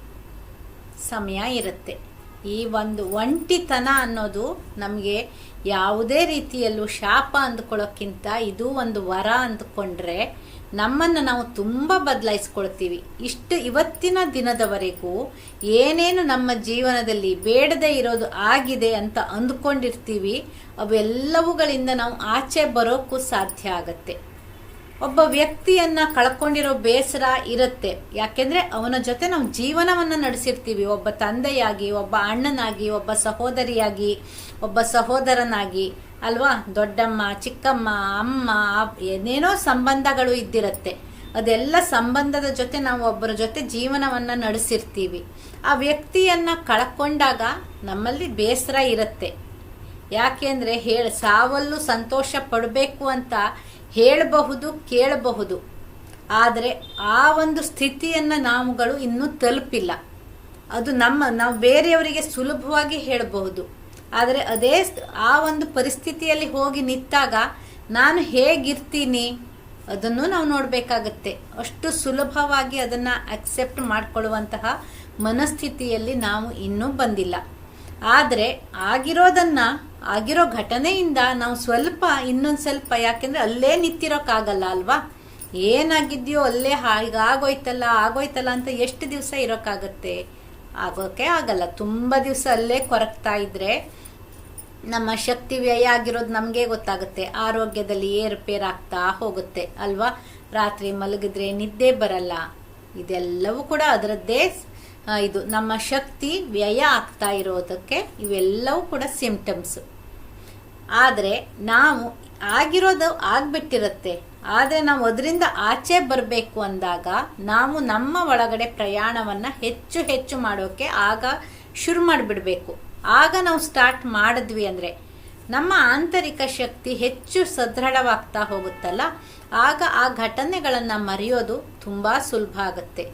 ಸಮಯ ಇರುತ್ತೆ. ಈ ಒಂದು ಒಂಟಿತನ ಅನ್ನೋದು ನಮಗೆ ಯಾವುದೇ ರೀತಿಯಲ್ಲೂ ಶಾಪ ಅಂದ್ಕೊಳ್ಳೋಕ್ಕಿಂತ ಇದು ಒಂದು ವರ ಅಂದ್ಕೊಂಡ್ರೆ ನಮ್ಮನ್ನು ನಾವು ತುಂಬ ಬದಲಾಯಿಸ್ಕೊಳ್ತೀವಿ. ಇಷ್ಟು ಇವತ್ತಿನ ದಿನದವರೆಗೂ ಏನೇನು ನಮ್ಮ ಜೀವನದಲ್ಲಿ ಬೇಡದೇ ಇರೋದು ಆಗಿದೆ ಅಂತ ಅಂದ್ಕೊಂಡಿರ್ತೀವಿ, ಅವೆಲ್ಲವುಗಳಿಂದ ನಾವು ಆಚೆ ಬರೋಕ್ಕೂ ಸಾಧ್ಯ ಆಗತ್ತೆ. ಒಬ್ಬ ವ್ಯಕ್ತಿಯನ್ನ ಕಳ್ಕೊಂಡಿರೋ ಬೇಸರ ಇರುತ್ತೆ. ಯಾಕೆಂದ್ರೆ ಅವನ ಜೊತೆ ನಾವು ಜೀವನವನ್ನ ನಡೆಸಿರ್ತೀವಿ. ಒಬ್ಬ ತಂದೆಯಾಗಿ, ಒಬ್ಬ ಅಣ್ಣನಾಗಿ, ಒಬ್ಬ ಸಹೋದರಿಯಾಗಿ, ಒಬ್ಬ ಸಹೋದರನಾಗಿ, ಅಲ್ವಾ? ದೊಡ್ಡಮ್ಮ, ಚಿಕ್ಕಮ್ಮ, ಅಮ್ಮ ಏನೇನೋ ಸಂಬಂಧಗಳು ಇದ್ದಿರತ್ತೆ. ಅದೆಲ್ಲ ಸಂಬಂಧದ ಜೊತೆ ನಾವು ಒಬ್ಬರ ಜೊತೆ ಜೀವನವನ್ನ ನಡೆಸಿರ್ತೀವಿ. ಆ ವ್ಯಕ್ತಿಯನ್ನ ಕಳ್ಕೊಂಡಾಗ ನಮ್ಮಲ್ಲಿ ಬೇಸರ ಇರುತ್ತೆ. ಯಾಕೆಂದ್ರೆ ಹೇಳ, ಸಾವಲ್ಲೂ ಸಂತೋಷ ಪಡಬೇಕು ಅಂತ ಹೇಳಬಹುದು, ಕೇಳಬಹುದು. ಆದರೆ ಆ ಒಂದು ಸ್ಥಿತಿಯನ್ನು ನಾವುಗಳು ಇನ್ನೂ ತಲುಪಿಲ್ಲ. ಅದು ನಮ್ಮ, ನಾವು ಬೇರೆಯವರಿಗೆ ಸುಲಭವಾಗಿ ಹೇಳಬಹುದು. ಆದರೆ ಅದೇ ಆ ಒಂದು ಪರಿಸ್ಥಿತಿಯಲ್ಲಿ ಹೋಗಿ ನಿಂತಾಗ ನಾನು ಹೇಗಿರ್ತೀನಿ ಅದನ್ನು ನಾವು ನೋಡಬೇಕಾಗತ್ತೆ. ಅಷ್ಟು ಸುಲಭವಾಗಿ ಅದನ್ನು ಅಕ್ಸೆಪ್ಟ್ ಮಾಡಿಕೊಳ್ಳುವಂತಹ ಮನಸ್ಥಿತಿಯಲ್ಲಿ ನಾವು ಇನ್ನೂ ಬಂದಿಲ್ಲ. ಆದರೆ ಆಗಿರೋದನ್ನ ಆಗಿರೋ ಘಟನೆಯಿಂದ ನಾವು ಸ್ವಲ್ಪ, ಇನ್ನೊಂದು ಸ್ವಲ್ಪ, ಯಾಕೆಂದ್ರೆ ಅಲ್ಲೇ ನಿಂತಿರೋಕ್ಕಾಗಲ್ಲ ಅಲ್ವಾ? ಏನಾಗಿದ್ಯೋ ಅಲ್ಲೇ ಹಾಗಾಗೋಯ್ತಲ್ಲ ಆಗೋಯ್ತಲ್ಲ ಅಂತ ಎಷ್ಟು ದಿವಸ ಇರೋಕ್ಕಾಗತ್ತೆ ಆಗೋಕೆ ಆಗಲ್ಲ. ತುಂಬ ದಿವಸ ಅಲ್ಲೇ ಕೊರಗ್ತಾ ಇದ್ರೆ ನಮ್ಮ ಶಕ್ತಿ ವ್ಯಯ ಆಗಿರೋದು ನಮಗೆ ಗೊತ್ತಾಗುತ್ತೆ. ಆರೋಗ್ಯದಲ್ಲಿ ಏರುಪೇರಾಗ್ತಾ ಹೋಗುತ್ತೆ ಅಲ್ವಾ? ರಾತ್ರಿ ಮಲಗಿದ್ರೆ ನಿದ್ದೆ ಬರಲ್ಲ. ಇದೆಲ್ಲವೂ ಕೂಡ ಅದರದ್ದೇ ಇದು ನಮ್ಮ ಶಕ್ತಿ ವ್ಯಯ ಆಗ್ತಾ ಇರೋದಕ್ಕೆ ಇವೆಲ್ಲವೂ ಕೂಡ ಸಿಂಪ್ಟಮ್ಸ್ ಆದರೆ ನಾವು ಆಗಿರೋದು ಆಗ್ಬಿಟ್ಟಿರುತ್ತೆ. ಆದರೆ ನಾವು ಅದರಿಂದ ಆಚೆ ಬರಬೇಕು ಅಂದಾಗ ನಾವು ನಮ್ಮ ಒಳಗಡೆ ಪ್ರಯಾಣವನ್ನು ಹೆಚ್ಚು ಹೆಚ್ಚು ಮಾಡೋಕ್ಕೆ ಆಗ ಶುರು ಮಾಡಿಬಿಡಬೇಕು. ಆಗ ನಾವು ಸ್ಟಾರ್ಟ್ ಮಾಡಿದ್ವಿ ಅಂದರೆ ನಮ್ಮ ಆಂತರಿಕ ಶಕ್ತಿ ಹೆಚ್ಚು ಸದೃಢವಾಗ್ತಾ ಹೋಗುತ್ತಲ್ಲ? ಆಗ ಆ ಘಟನೆಗಳನ್ನು ಮರೆಯೋದು ತುಂಬ ಸುಲಭ ಆಗುತ್ತೆ.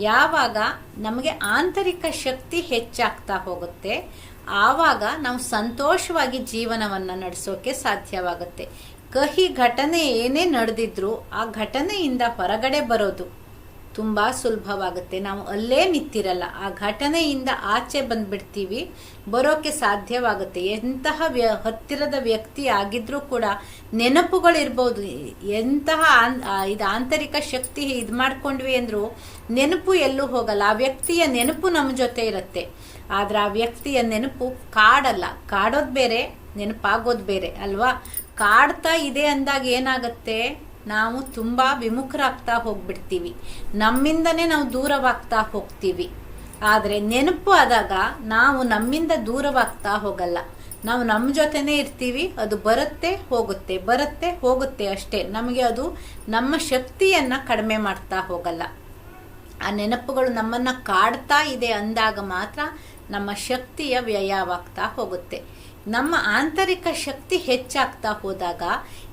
ಯಾವಾಗ ನಮಗೆ ಆಂತರಿಕ ಶಕ್ತಿ ಹೆಚ್ಚಾಗ್ತಾ ಹೋಗುತ್ತೆ, ಆವಾಗ ನಾವು ಸಂತೋಷವಾಗಿ ಜೀವನವನ್ನು ನಡೆಸೋಕೆ ಸಾಧ್ಯವಾಗುತ್ತೆ. ಕಹಿ ಘಟನೆ ಏನೇ ನಡೆದಿದ್ರೂ ಆ ಘಟನೆಯಿಂದ ಹೊರಗಡೆ ಬರೋದು ತುಂಬ ಸುಲಭವಾಗುತ್ತೆ. ನಾವು ಅಲ್ಲೇ ನಿಂತಿರಲ್ಲ. ಆ ಘಟನೆಯಿಂದ ಆಚೆ ಬಂದ್ಬಿಡ್ತೀವಿ. ಬರೋಕ್ಕೆ ಸಾಧ್ಯವಾಗುತ್ತೆ. ಎಂತಹ ವ್ಯ, ಹತ್ತಿರದ ವ್ಯಕ್ತಿ ಆಗಿದ್ರೂ ಕೂಡ ನೆನಪುಗಳಿರ್ಬೋದು. ಎಂತಹ ಇದು ಆಂತರಿಕ ಶಕ್ತಿ ಇದು ಮಾಡ್ಕೊಂಡ್ವಿ ಅಂದರೂ ನೆನಪು ಎಲ್ಲೂ ಹೋಗಲ್ಲ. ಆ ವ್ಯಕ್ತಿಯ ನೆನಪು ನಮ್ಮ ಜೊತೆ ಇರುತ್ತೆ. ಆದ್ರೆ ಆ ವ್ಯಕ್ತಿಯ ನೆನಪು ಕಾಡಲ್ಲ. ಕಾಡೋದು ಬೇರೆ, ನೆನಪಾಗೋದು ಬೇರೆ, ಅಲ್ವಾ? ಕಾಡ್ತಾ ಇದೆ ಅಂದಾಗ ಏನಾಗುತ್ತೆ? ನಾವು ತುಂಬ ವಿಮುಖರಾಗ್ತಾ ಹೋಗ್ಬಿಡ್ತೀವಿ. ನಮ್ಮಿಂದನೇ ನಾವು ದೂರವಾಗ್ತಾ ಹೋಗ್ತೀವಿ. ಆದರೆ ನೆನಪು ಆದಾಗ ನಾವು ನಮ್ಮಿಂದ ದೂರವಾಗ್ತಾ ಹೋಗಲ್ಲ. ನಾವು ನಮ್ಮ ಜೊತೆನೇ ಇರ್ತೀವಿ, ಅದು ಬರುತ್ತೆ, ಹೋಗುತ್ತೆ ಬರುತ್ತೆ, ಹೋಗುತ್ತೆ ಅಷ್ಟೇ. ನಮಗೆ ಅದು ನಮ್ಮ ಶಕ್ತಿಯನ್ನು ಕಡಿಮೆ ಮಾಡ್ತಾ ಹೋಗಲ್ಲ. ಆ ನೆನಪುಗಳು ನಮ್ಮನ್ನು ಕಾಡ್ತಾ ಇದೆ ಅಂದಾಗ ಮಾತ್ರ ನಮ್ಮ ಶಕ್ತಿಯ ವ್ಯಯವಾಗ್ತಾ ಹೋಗುತ್ತೆ. ನಮ್ಮ ಆಂತರಿಕ ಶಕ್ತಿ ಹೆಚ್ಚಾಗ್ತಾ ಹೋದಾಗ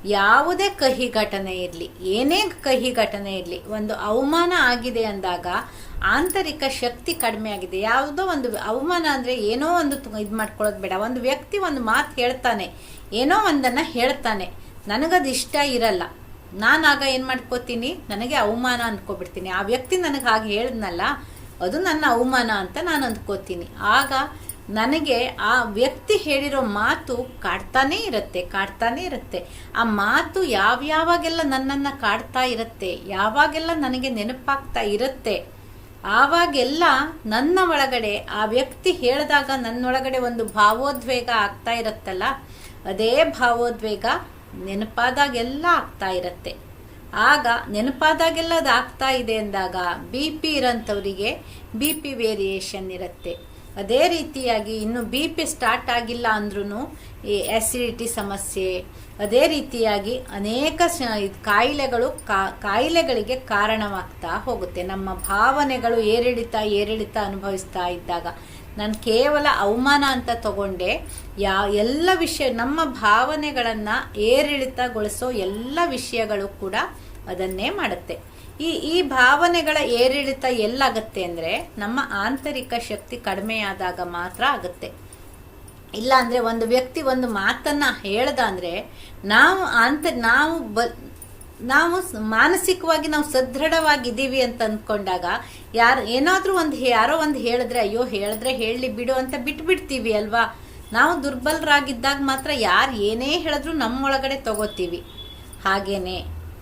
ಯಾವುದೇ ಕಹಿ ಘಟನೆ ಇರಲಿ, ಏನೇ ಕಹಿ ಘಟನೆ ಇರಲಿ, ಒಂದು ಅವಮಾನ ಆಗಿದೆ ಅಂದಾಗ ಆಂತರಿಕ ಶಕ್ತಿ ಕಡಿಮೆ ಆಗಿದೆ. ಯಾವುದೋ ಒಂದು ಅವಮಾನ ಅಂದರೆ ಏನೋ ಒಂದು ಇದು ಮಾಡ್ಕೊಳ್ಳೋದು ಬೇಡ. ಒಂದು ವ್ಯಕ್ತಿ ಒಂದು ಮಾತು ಹೇಳ್ತಾನೆ, ಏನೋ ಒಂದನ್ನು ಹೇಳ್ತಾನೆ. ನನಗದು ಇಷ್ಟ ಇರಲ್ಲ. ನಾನು ಆಗ ಏನು ಮಾಡ್ಕೋತೀನಿ? ನನಗೆ ಅವಮಾನ ಅಂದ್ಕೊಬಿಡ್ತೀನಿ ಆ ವ್ಯಕ್ತಿ ನನಗೆ ಹಾಗೆ ಹೇಳಿದ್ನಲ್ಲ, ಅದು ನನ್ನ ಅವಮಾನ ಅಂತ ನಾನು ಅಂದ್ಕೋತೀನಿ. ಆಗ ನನಗೆ ಆ ವ್ಯಕ್ತಿ ಹೇಳಿರೋ ಮಾತು ಕಾಡ್ತಾನೆ ಇರುತ್ತೆ, ಕಾಡ್ತಾನೇ ಇರುತ್ತೆ. ಆ ಮಾತು ಯಾವ್ಯಾವಾಗೆಲ್ಲ ನನ್ನನ್ನು ಕಾಡ್ತಾ ಇರುತ್ತೆ, ಯಾವಾಗೆಲ್ಲ ನನಗೆ ನೆನಪಾಗ್ತಾ ಇರುತ್ತೆ, ಆವಾಗೆಲ್ಲ ನನ್ನ ಒಳಗಡೆ, ಆ ವ್ಯಕ್ತಿ ಹೇಳಿದಾಗ ನನ್ನೊಳಗಡೆ ಒಂದು ಭಾವೋದ್ವೇಗ ಆಗ್ತಾ ಇರುತ್ತಲ್ಲ, ಅದೇ ಭಾವೋದ್ವೇಗ ನೆನಪಾದಾಗೆಲ್ಲ ಆಗ್ತಾ ಇರುತ್ತೆ. ಆಗ ನೆನಪಾದಾಗೆಲ್ಲ ಅದು ಆಗ್ತಾ ಇದೆ ಅಂದಾಗ ಬಿ ಪಿ ಇರೋಂಥವರಿಗೆ ಬಿ ಪಿ ವೇರಿಯೇಷನ್ ಇರುತ್ತೆ. ಅದೇ ರೀತಿಯಾಗಿ ಇನ್ನು ಬಿ ಪಿ ಸ್ಟಾರ್ಟ್ ಆಗಿಲ್ಲ ಅಂದ್ರೂ ಈ ಆ್ಯಸಿಡಿಟಿ ಸಮಸ್ಯೆ, ಅದೇ ರೀತಿಯಾಗಿ ಅನೇಕ ಕಾಯಿಲೆಗಳು ಕಾಯಿಲೆಗಳಿಗೆ ಕಾರಣವಾಗ್ತಾ ಹೋಗುತ್ತೆ. ನಮ್ಮ ಭಾವನೆಗಳು ಏರಿಳಿತ ಏರಿಳಿತ ಅನುಭವಿಸ್ತಾ ಇದ್ದಾಗ. ನಾನು ಕೇವಲ ಅವಮಾನ ಅಂತ ತಗೊಂಡೆ, ಯಾ, ಎಲ್ಲ ವಿಷಯ, ನಮ್ಮ ಭಾವನೆಗಳನ್ನು ಏರಿಳಿತಗೊಳಿಸೋ ಎಲ್ಲ ವಿಷಯಗಳು ಕೂಡ ಅದನ್ನೇ ಮಾಡುತ್ತೆ. ಈ ಈ ಭಾವನೆಗಳ ಏರಿಳಿತ ಎಲ್ಲಾಗತ್ತೆ ಅಂದರೆ ನಮ್ಮ ಆಂತರಿಕ ಶಕ್ತಿ ಕಡಿಮೆಯಾದಾಗ ಮಾತ್ರ ಆಗುತ್ತೆ. ಇಲ್ಲ ಅಂದ್ರೆ ಒಂದು ವ್ಯಕ್ತಿ ಒಂದು ಮಾತನ್ನ ಹೇಳ್ದ ಅಂದರೆ ನಾವು ಆಂತ, ನಾವು ಬ, ನಾವು ಮಾನಸಿಕವಾಗಿ ನಾವು ಸದೃಢವಾಗಿದ್ದೀವಿ ಅಂತ ಅಂದ್ಕೊಂಡಾಗ ಯಾರು, ಏನಾದರೂ ಒಂದು ಯಾರೋ ಒಂದು ಹೇಳಿದ್ರೆ, ಅಯ್ಯೋ, ಹೇಳಿದ್ರೆ ಹೇಳಲಿ ಬಿಡು ಅಂತ ಬಿಟ್ಬಿಡ್ತೀವಿ ಅಲ್ವಾ? ನಾವು ದುರ್ಬಲರಾಗಿದ್ದಾಗ ಮಾತ್ರ ಯಾರು ಏನೇ ಹೇಳಿದ್ರು ನಮ್ಮೊಳಗಡೆ ತಗೋತೀವಿ. ಹಾಗೇನೆ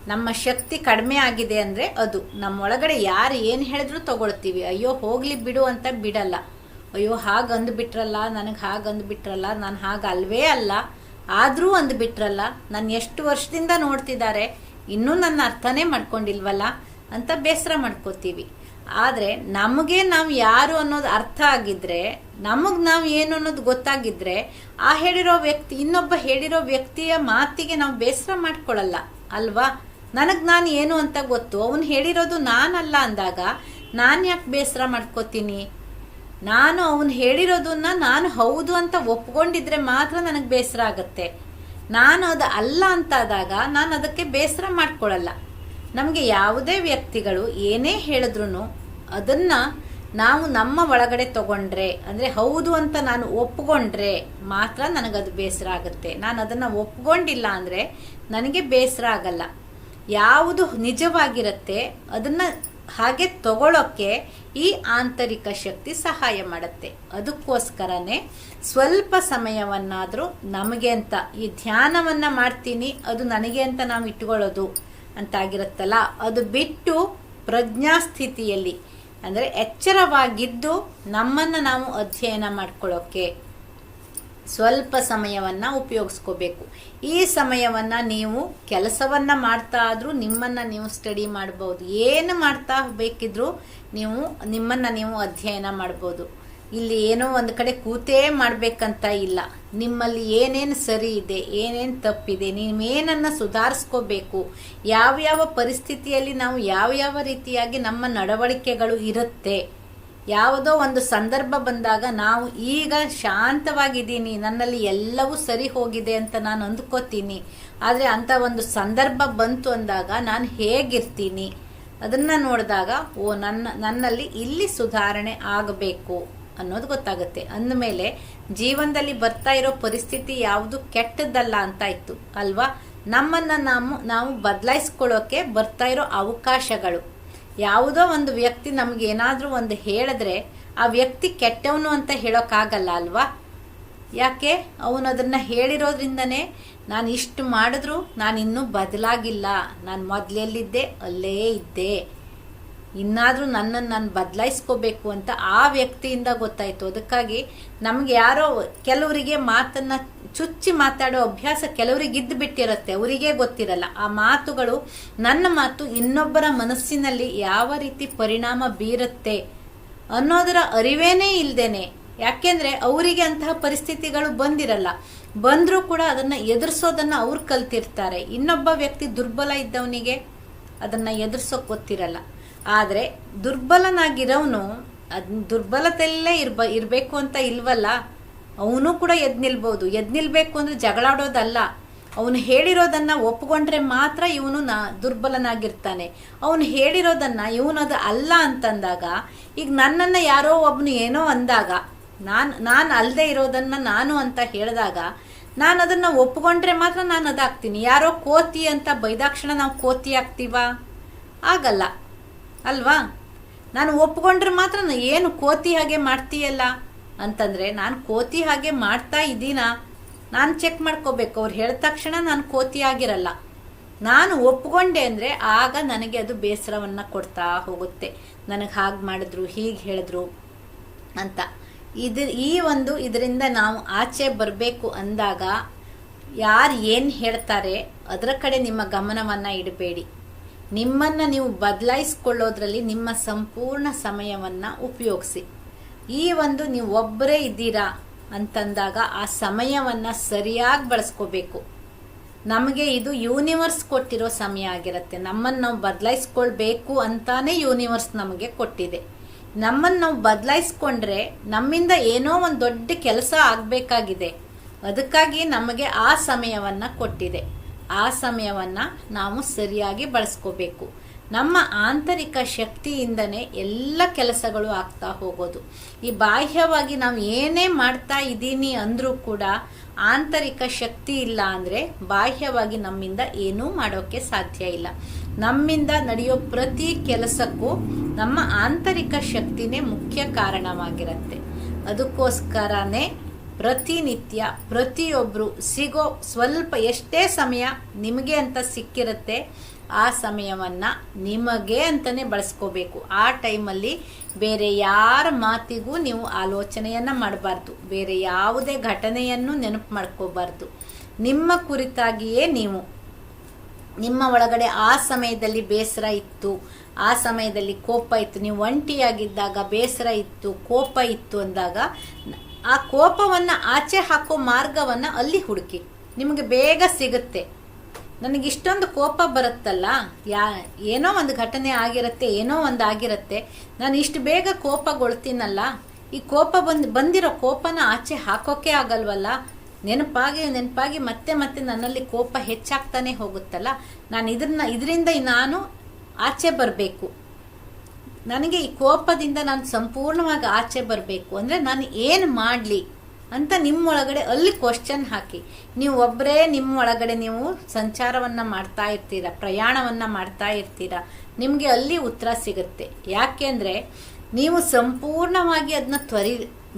ನಮ್ಮ ಶಕ್ತಿ ಕಡಿಮೆ ಆಗಿದೆ ಅಂದರೆ ಅದು. ನಮ್ಮೊಳಗಡೆ ಯಾರು ಏನು ಹೇಳಿದ್ರು ತಗೊಳ್ತೀವಿ. ಅಯ್ಯೋ, ಹೋಗ್ಲಿ ಬಿಡು ಅಂತ ಬಿಡಲ್ಲ. ಅಯ್ಯೋ, ಹಾಗೆ ಅಂದುಬಿಟ್ರಲ್ಲ ನನಗೆ ಹಾಗೆ ಅಂದುಬಿಟ್ರಲ್ಲ ನಾನು ಹಾಗೆ ಅಲ್ವೇ ಅಲ್ಲ. ಆದರೂ ಅಂದುಬಿಟ್ರಲ್ಲ ನಾನು ಎಷ್ಟು ವರ್ಷದಿಂದ ನೋಡ್ತಿದ್ದಾರೆ. ಇನ್ನೂ ನನ್ನ ಅರ್ಥನೇ ಮಾಡ್ಕೊಂಡಿಲ್ವಲ್ಲ ಅಂತ ಬೇಸರ ಮಾಡ್ಕೋತೀವಿ. ಆದರೆ ನಮಗೆ ನಾವು ಯಾರು ಅನ್ನೋದು ಅರ್ಥ ಆಗಿದ್ರೆ, ನಮಗೆ ನಾವು ಏನು ಅನ್ನೋದು ಗೊತ್ತಾಗಿದ್ರೆ, ಆ ಹೇಳಿರೋ ವ್ಯಕ್ತಿ, ಇನ್ನೊಬ್ಬ ಹೇಳಿರೋ ವ್ಯಕ್ತಿಯ ಮಾತಿಗೆ ನಾವು ಬೇಸರ ಮಾಡ್ಕೊಳ್ಳಲ್ಲ ಅಲ್ವಾ? ನನಗೆ ನಾನು ಏನು ಅಂತ ಗೊತ್ತು. ಅವನು ಹೇಳಿರೋದು ನಾನಲ್ಲ ಅಂದಾಗ ನಾನು ಯಾಕೆ ಬೇಸರ ಮಾಡ್ಕೋತೀನಿ? ನಾನು ಅವನು ಹೇಳಿರೋದನ್ನ ನಾನು ಹೌದು ಅಂತ ಒಪ್ಕೊಂಡಿದ್ರೆ ಮಾತ್ರ ನನಗೆ ಬೇಸರ ಆಗುತ್ತೆ. ನಾನು ಅದು ಅಲ್ಲ ಅಂತಾದಾಗ ನಾನು ಅದಕ್ಕೆ ಬೇಸರ ಮಾಡ್ಕೊಳ್ಳಲ್ಲ ನಮಗೆ ಯಾವುದೇ ವ್ಯಕ್ತಿಗಳು ಏನೇ ಹೇಳಿದ್ರು ಅದನ್ನು ನಾವು ನಮ್ಮ ಒಳಗಡೆ ತಗೊಂಡ್ರೆ, ಅಂದರೆ ಹೌದು ಅಂತ ನಾನು ಒಪ್ಕೊಂಡ್ರೆ ಮಾತ್ರ ನನಗದು ಬೇಸರ ಆಗುತ್ತೆ. ನಾನು ಅದನ್ನು ಒಪ್ಕೊಂಡಿಲ್ಲ ಅಂದರೆ ನನಗೆ ಬೇಸರ ಆಗಲ್ಲ. ಯಾವುದು ನಿಜವಾಗಿರುತ್ತೆ, ಅದನ್ನು ಹಾಗೆ ತಗೊಳ್ಳೋಕ್ಕೆ ಈ ಆಂತರಿಕ ಶಕ್ತಿ ಸಹಾಯ ಮಾಡುತ್ತೆ. ಅದಕ್ಕೋಸ್ಕರನೇ ಸ್ವಲ್ಪ ಸಮಯವನ್ನಾದರೂ ನಮಗೆ ಅಂತ ಈ ಧ್ಯಾನವನ್ನು ಮಾಡ್ತೀನಿ, ಅದು ನನಗೆ ಅಂತ ನಾವು ಇಟ್ಕೊಳ್ಳೋದು ಅಂತಾಗಿರುತ್ತಲ್ಲ, ಅದು ಬಿಟ್ಟು ಪ್ರಜ್ಞಾಸ್ಥಿತಿಯಲ್ಲಿ, ಅಂದರೆ ಎಚ್ಚರವಾಗಿದ್ದು ನಮ್ಮನ್ನು ನಾವು ಅಧ್ಯಯನ ಮಾಡ್ಕೊಳ್ಳೋಕ್ಕೆ ಸ್ವಲ್ಪ ಸಮಯವನ್ನು ಉಪಯೋಗಿಸ್ಕೋಬೇಕು. ಈ ಸಮಯವನ್ನು ನೀವು ಕೆಲಸವನ್ನು ಮಾಡ್ತಾ ಆದರೂ ನಿಮ್ಮನ್ನು ನೀವು ಸ್ಟಡಿ ಮಾಡ್ಬೋದು. ಏನು ಮಾಡ್ತಾ ಬೇಕಿದ್ರೂ ನೀವು ನಿಮ್ಮನ್ನು ನೀವು ಅಧ್ಯಯನ ಮಾಡ್ಬೋದು. ಇಲ್ಲಿ ಏನೋ ಒಂದು ಕಡೆ ಕೂತೇ ಮಾಡಬೇಕಂತ ಇಲ್ಲ. ನಿಮ್ಮಲ್ಲಿ ಏನೇನು ಸರಿ ಇದೆ, ಏನೇನು ತಪ್ಪಿದೆ, ನೀವೇನನ್ನು ಸುಧಾರಿಸ್ಕೋಬೇಕು, ಯಾವ್ಯಾವ ಪರಿಸ್ಥಿತಿಯಲ್ಲಿ ನಾವು ಯಾವ ಯಾವ ರೀತಿಯಾಗಿ ನಮ್ಮ ನಡವಳಿಕೆಗಳು ಇರುತ್ತೆ ಯಾವುದೋ ಒಂದು ಸಂದರ್ಭ ಬಂದಾಗ ನಾವು ಈಗ ಶಾಂತವಾಗಿದ್ದೀನಿ, ನನ್ನಲ್ಲಿ ಎಲ್ಲವೂ ಸರಿ ಹೋಗಿದೆ ಅಂತ ನಾನು ಅಂದ್ಕೋತೀನಿ. ಆದರೆ ಅಂಥ ಒಂದು ಸಂದರ್ಭ ಬಂತು ಅಂದಾಗ ನಾನು ಹೇಗಿರ್ತೀನಿ? ಅದನ್ನು ನೋಡಿದಾಗ, ಓ, ನನ್ನ, ನನ್ನಲ್ಲಿ ಇಲ್ಲಿ ಸುಧಾರಣೆ ಆಗಬೇಕು ಅನ್ನೋದು ಗೊತ್ತಾಗುತ್ತೆ. ಅಂದಮೇಲೆ ಜೀವನದಲ್ಲಿ ಬರ್ತಾ ಇರೋ ಪರಿಸ್ಥಿತಿ ಯಾವುದು ಕೆಟ್ಟದ್ದಲ್ಲ ಅಂತ ಇತ್ತು, ಅಲ್ವಾ? ನಮ್ಮನ್ನು ನಾವು ನಾವು ಬದಲಾಯಿಸ್ಕೊಳ್ಳೋಕೆ ಬರ್ತಾ ಇರೋ ಅವಕಾಶಗಳು. ಯಾವುದೋ ಒಂದು ವ್ಯಕ್ತಿ ನಮ್ಗೆ ಏನಾದರೂ ಒಂದು ಹೇಳಿದ್ರೆ ಆ ವ್ಯಕ್ತಿ ಕೆಟ್ಟವನು ಅಂತ ಹೇಳೋಕ್ಕಾಗಲ್ಲ ಅಲ್ವಾ? ಯಾಕೆ? ಅವನು ಅದನ್ನು ಹೇಳಿರೋದ್ರಿಂದನೇ ನಾನು ಇಷ್ಟು ಮಾಡಿದ್ರು ನಾನು ಇನ್ನೂ ಬದಲಾಗಿಲ್ಲ. ನಾನು ಮೊದಲೆಲ್ಲಿದ್ದೆ, ಅಲ್ಲೇ ಇದ್ದೆ. ಇನ್ನಾದರೂ ನನ್ನನ್ನು ನಾನು ಬದಲಾಯಿಸ್ಕೋಬೇಕು ಅಂತ ಆ ವ್ಯಕ್ತಿಯಿಂದ ಗೊತ್ತಾಯಿತು. ಅದಕ್ಕಾಗಿ ನಮ್ಗೆ ಯಾರೋ ಕೆಲವರಿಗೆ ಮಾತನ್ನು ಚುಚ್ಚಿ ಮಾತಾಡೋ ಅಭ್ಯಾಸ ಕೆಲವರಿಗೆ ಇದ್ದು ಬಿಟ್ಟಿರುತ್ತೆ. ಅವರಿಗೆ ಗೊತ್ತಿರಲ್ಲ. ಆ ಮಾತುಗಳು ನನ್ನ ಮಾತು ಇನ್ನೊಬ್ಬರ ಮನಸ್ಸಿನಲ್ಲಿ ಯಾವ ರೀತಿ ಪರಿಣಾಮ ಬೀರುತ್ತೆ ಅನ್ನೋದರ ಅರಿವೇನೇ ಇಲ್ದೇನೆ. ಯಾಕೆಂದರೆ ಅವರಿಗೆ ಅಂತಹ ಪರಿಸ್ಥಿತಿಗಳು ಬಂದಿರಲ್ಲ. ಬಂದರೂ ಕೂಡ ಅದನ್ನು ಎದುರಿಸೋದನ್ನು ಅವ್ರು ಕಲ್ತಿರ್ತಾರೆ. ಇನ್ನೊಬ್ಬ ವ್ಯಕ್ತಿ ದುರ್ಬಲ ಇದ್ದವನಿಗೆ ಅದನ್ನು ಎದುರಿಸೋಕೆ ಗೊತ್ತಿರಲ್ಲ. ಆದರೆ ದುರ್ಬಲನಾಗಿರೋನು, ಅದ್ ದುರ್ಬಲತೆಯಲ್ಲೇ ಇರ್ಬ, ಇರಬೇಕು ಅಂತ ಇಲ್ವಲ್ಲ, ಅವನು ಕೂಡ ಎದ್ ನಿಲ್ಬೋದು. ಎದ್ ನಿಲ್ಬೇಕು ಅಂದರೆ ಜಗಳಾಡೋದಲ್ಲ. ಅವನು ಹೇಳಿರೋದನ್ನು ಒಪ್ಕೊಂಡ್ರೆ ಮಾತ್ರ ಇವನು ನಾ, ದುರ್ಬಲನಾಗಿರ್ತಾನೆ. ಅವನು ಹೇಳಿರೋದನ್ನು ಇವನು ಅದು ಅಲ್ಲ ಅಂತಂದಾಗ, ಈಗ ನನ್ನನ್ನು ಯಾರೋ ಒಬ್ಬನು ಏನೋ ಅಂದಾಗ, ನಾನು ನಾನು ಅಲ್ಲದೆ ಇರೋದನ್ನು ನಾನು ಅಂತ ಹೇಳಿದಾಗ, ನಾನು ಅದನ್ನು ಒಪ್ಕೊಂಡ್ರೆ ಮಾತ್ರ ನಾನು ಅದಾಗ್ತೀನಿ. ಯಾರೋ ಕೋತಿ ಅಂತ ಬೈದಾಕ್ಷಣ ನಾವು ಕೋತಿ ಆಗ್ತೀವಾ? ಆಗಲ್ಲ. ಅಲ್ವಾ? ನಾನು ಒಪ್ಕೊಂಡ್ರೆ ಮಾತ್ರ ಏನು ಕೋತಿ ಹಾಗೆ ಮಾಡ್ತೀಯಲ್ಲ? ಅಂತಂದರೆ, ನಾನು ಕೋತಿ ಹಾಗೆ ಮಾಡ್ತಾ ಇದ್ದೀನಾ? ನಾನು ಚೆಕ್ ಮಾಡ್ಕೋಬೇಕು. ಅವ್ರು ಹೇಳಿದ ತಕ್ಷಣ ನಾನು ಕೋತಿ ಆಗಿರಲ್ಲ. ನಾನು ಒಪ್ಕೊಂಡೆ ಅಂದರೆ ಆಗ ನನಗೆ ಅದು ಬೇಸರವನ್ನು ಕೊಡ್ತಾ ಹೋಗುತ್ತೆ. ನನಗೆ ಹಾಗೆ ಮಾಡಿದ್ರು, ಹೀಗೆ ಹೇಳಿದ್ರು ಅಂತ. ಇದು ಈ ಒಂದು ಇದರಿಂದ ನಾವು ಆಚೆ ಬರಬೇಕು ಅಂದಾಗ ಯಾರು ಏನು ಹೇಳ್ತಾರೆ, ಅದರ ಕಡೆ ನಿಮ್ಮ ಗಮನವನ್ನು ಇಡಬೇಡಿ. ನಿಮ್ಮನ್ನು ನೀವು ಬದಲಾಯಿಸ್ಕೊಳ್ಳೋದ್ರಲ್ಲಿ ನಿಮ್ಮ ಸಂಪೂರ್ಣ ಸಮಯವನ್ನು ಉಪಯೋಗಿಸಿ. ಈ ಒಂದು ನೀವು ಒಬ್ಬರೇ ಇದ್ದೀರಾ ಅಂತಂದಾಗ ಆ ಸಮಯವನ್ನು ಸರಿಯಾಗಿ ಬಳಸ್ಕೋಬೇಕು. ನಮಗೆ ಇದು ಯೂನಿವರ್ಸ್ ಕೊಟ್ಟಿರೋ ಸಮಯ ಆಗಿರುತ್ತೆ. ನಮ್ಮನ್ನು ನಾವು ಬದಲಾಯಿಸ್ಕೊಳ್ಬೇಕು ಅಂತಾನೆ ಯೂನಿವರ್ಸ್ ನಮಗೆ ಕೊಟ್ಟಿದೆ. ನಮ್ಮನ್ನು ನಾವು ಬದಲಾಯಿಸ್ಕೊಂಡ್ರೆ ನಮ್ಮಿಂದ ಏನೋ ಒಂದು ದೊಡ್ಡ ಕೆಲಸ ಆಗಬೇಕಾಗಿದೆ. ಅದಕ್ಕಾಗಿ ನಮಗೆ ಆ ಸಮಯವನ್ನು ಕೊಟ್ಟಿದೆ. ಆ ಸಮಯವನ್ನು ನಾವು ಸರಿಯಾಗಿ ಬಳಸ್ಕೋಬೇಕು. ನಮ್ಮ ಆಂತರಿಕ ಶಕ್ತಿಯಿಂದನೇ ಎಲ್ಲ ಕೆಲಸಗಳು ಆಗ್ತಾ ಹೋಗೋದು. ಈ ಬಾಹ್ಯವಾಗಿ ನಾವು ಏನೇ ಮಾಡ್ತಾ ಇದ್ದೀನಿ ಅಂದರೂ ಕೂಡ ಆಂತರಿಕ ಶಕ್ತಿ ಇಲ್ಲ ಅಂದರೆ ಬಾಹ್ಯವಾಗಿ ನಮ್ಮಿಂದ ಏನೂ ಮಾಡೋಕ್ಕೆ ಸಾಧ್ಯ ಇಲ್ಲ. ನಮ್ಮಿಂದ ನಡೆಯೋ ಪ್ರತಿ ಕೆಲಸಕ್ಕೂ ನಮ್ಮ ಆಂತರಿಕ ಶಕ್ತಿನೇ ಮುಖ್ಯ ಕಾರಣವಾಗಿರುತ್ತೆ. ಅದಕ್ಕೋಸ್ಕರನೇ ಪ್ರತಿನಿತ್ಯ ಪ್ರತಿಯೊಬ್ಬರು ಸಿಗೋ ಸ್ವಲ್ಪ ಎಷ್ಟೇ ಸಮಯ ನಿಮಗೆ ಅಂತ ಸಿಕ್ಕಿರುತ್ತೆ, ಆ ಸಮಯವನ್ನು ನಿಮಗೆ ಅಂತಲೇ ಬಳಸ್ಕೋಬೇಕು. ಆ ಟೈಮಲ್ಲಿ ಬೇರೆ ಯಾರ ಮಾತಿಗೂ ನೀವು ಆಲೋಚನೆಯನ್ನು ಮಾಡಬಾರ್ದು. ಬೇರೆ ಯಾವುದೇ ಘಟನೆಯನ್ನು ನೆನಪು ಮಾಡ್ಕೋಬಾರ್ದು. ನಿಮ್ಮ ಕುರಿತಾಗಿಯೇ ನೀವು. ನಿಮ್ಮ ಒಳಗಡೆ ಆ ಸಮಯದಲ್ಲಿ ಬೇಸರ ಇತ್ತು, ಆ ಸಮಯದಲ್ಲಿ ಕೋಪ ಇತ್ತು. ನೀವು ಒಂಟಿಯಾಗಿದ್ದಾಗ ಬೇಸರ ಇತ್ತು, ಕೋಪ ಇತ್ತು ಅಂದಾಗ ಆ ಕೋಪವನ್ನು ಆಚೆ ಹಾಕೋ ಮಾರ್ಗವನ್ನು ಅಲ್ಲಿ ಹುಡುಕಿ. ನಿಮಗೆ ಬೇಗ ಸಿಗುತ್ತೆ. ನನಗೆ ಇಷ್ಟೊಂದು ಕೋಪ ಬರುತ್ತಲ್ಲ, ಯಾ, ಏನೋ ಒಂದು ಘಟನೆ ಆಗಿರುತ್ತೆ, ಏನೋ ಒಂದು ಆಗಿರುತ್ತೆ. ನಾನು ಇಷ್ಟು ಬೇಗ ಕೋಪಗೊಳ್ತೀನಲ್ಲ, ಈ ಕೋಪ ಬಂದು, ಬಂದಿರೋ ಕೋಪನ ಆಚೆ ಹಾಕೋಕೆ ಆಗಲ್ವಲ್ಲ? ನೆನಪಾಗಿ ನೆನಪಾಗಿ ಮತ್ತೆ ಮತ್ತೆ ನನ್ನಲ್ಲಿ ಕೋಪ ಹೆಚ್ಚಾಗ್ತಾನೆ ಹೋಗುತ್ತಲ್ಲ? ನಾನು ಇದನ್ನ ಇದರಿಂದ ನಾನು ಆಚೆ ಬರಬೇಕು. ನನಗೆ ಈ ಕೋಪದಿಂದ ನಾನು ಸಂಪೂರ್ಣವಾಗಿ ಆಚೆ ಬರಬೇಕು. ಅಂದರೆ ನಾನು ಏನು ಮಾಡಲಿ ಅಂತ ನಿಮ್ಮೊಳಗಡೆ ಅಲ್ಲಿ ಕ್ವಶನ್ ಹಾಕಿ. ನೀವು ಒಬ್ಬರೇ ನಿಮ್ಮ ಒಳಗಡೆ ನೀವು ಸಂಚಾರವನ್ನು ಮಾಡ್ತಾ ಇರ್ತೀರ, ಪ್ರಯಾಣವನ್ನು ಮಾಡ್ತಾ ಇರ್ತೀರ, ನಿಮಗೆ ಅಲ್ಲಿ ಉತ್ತರ ಸಿಗುತ್ತೆ. ಯಾಕೆಂದರೆ ನೀವು ಸಂಪೂರ್ಣವಾಗಿ ಅದನ್ನ ತ್ವರಿ,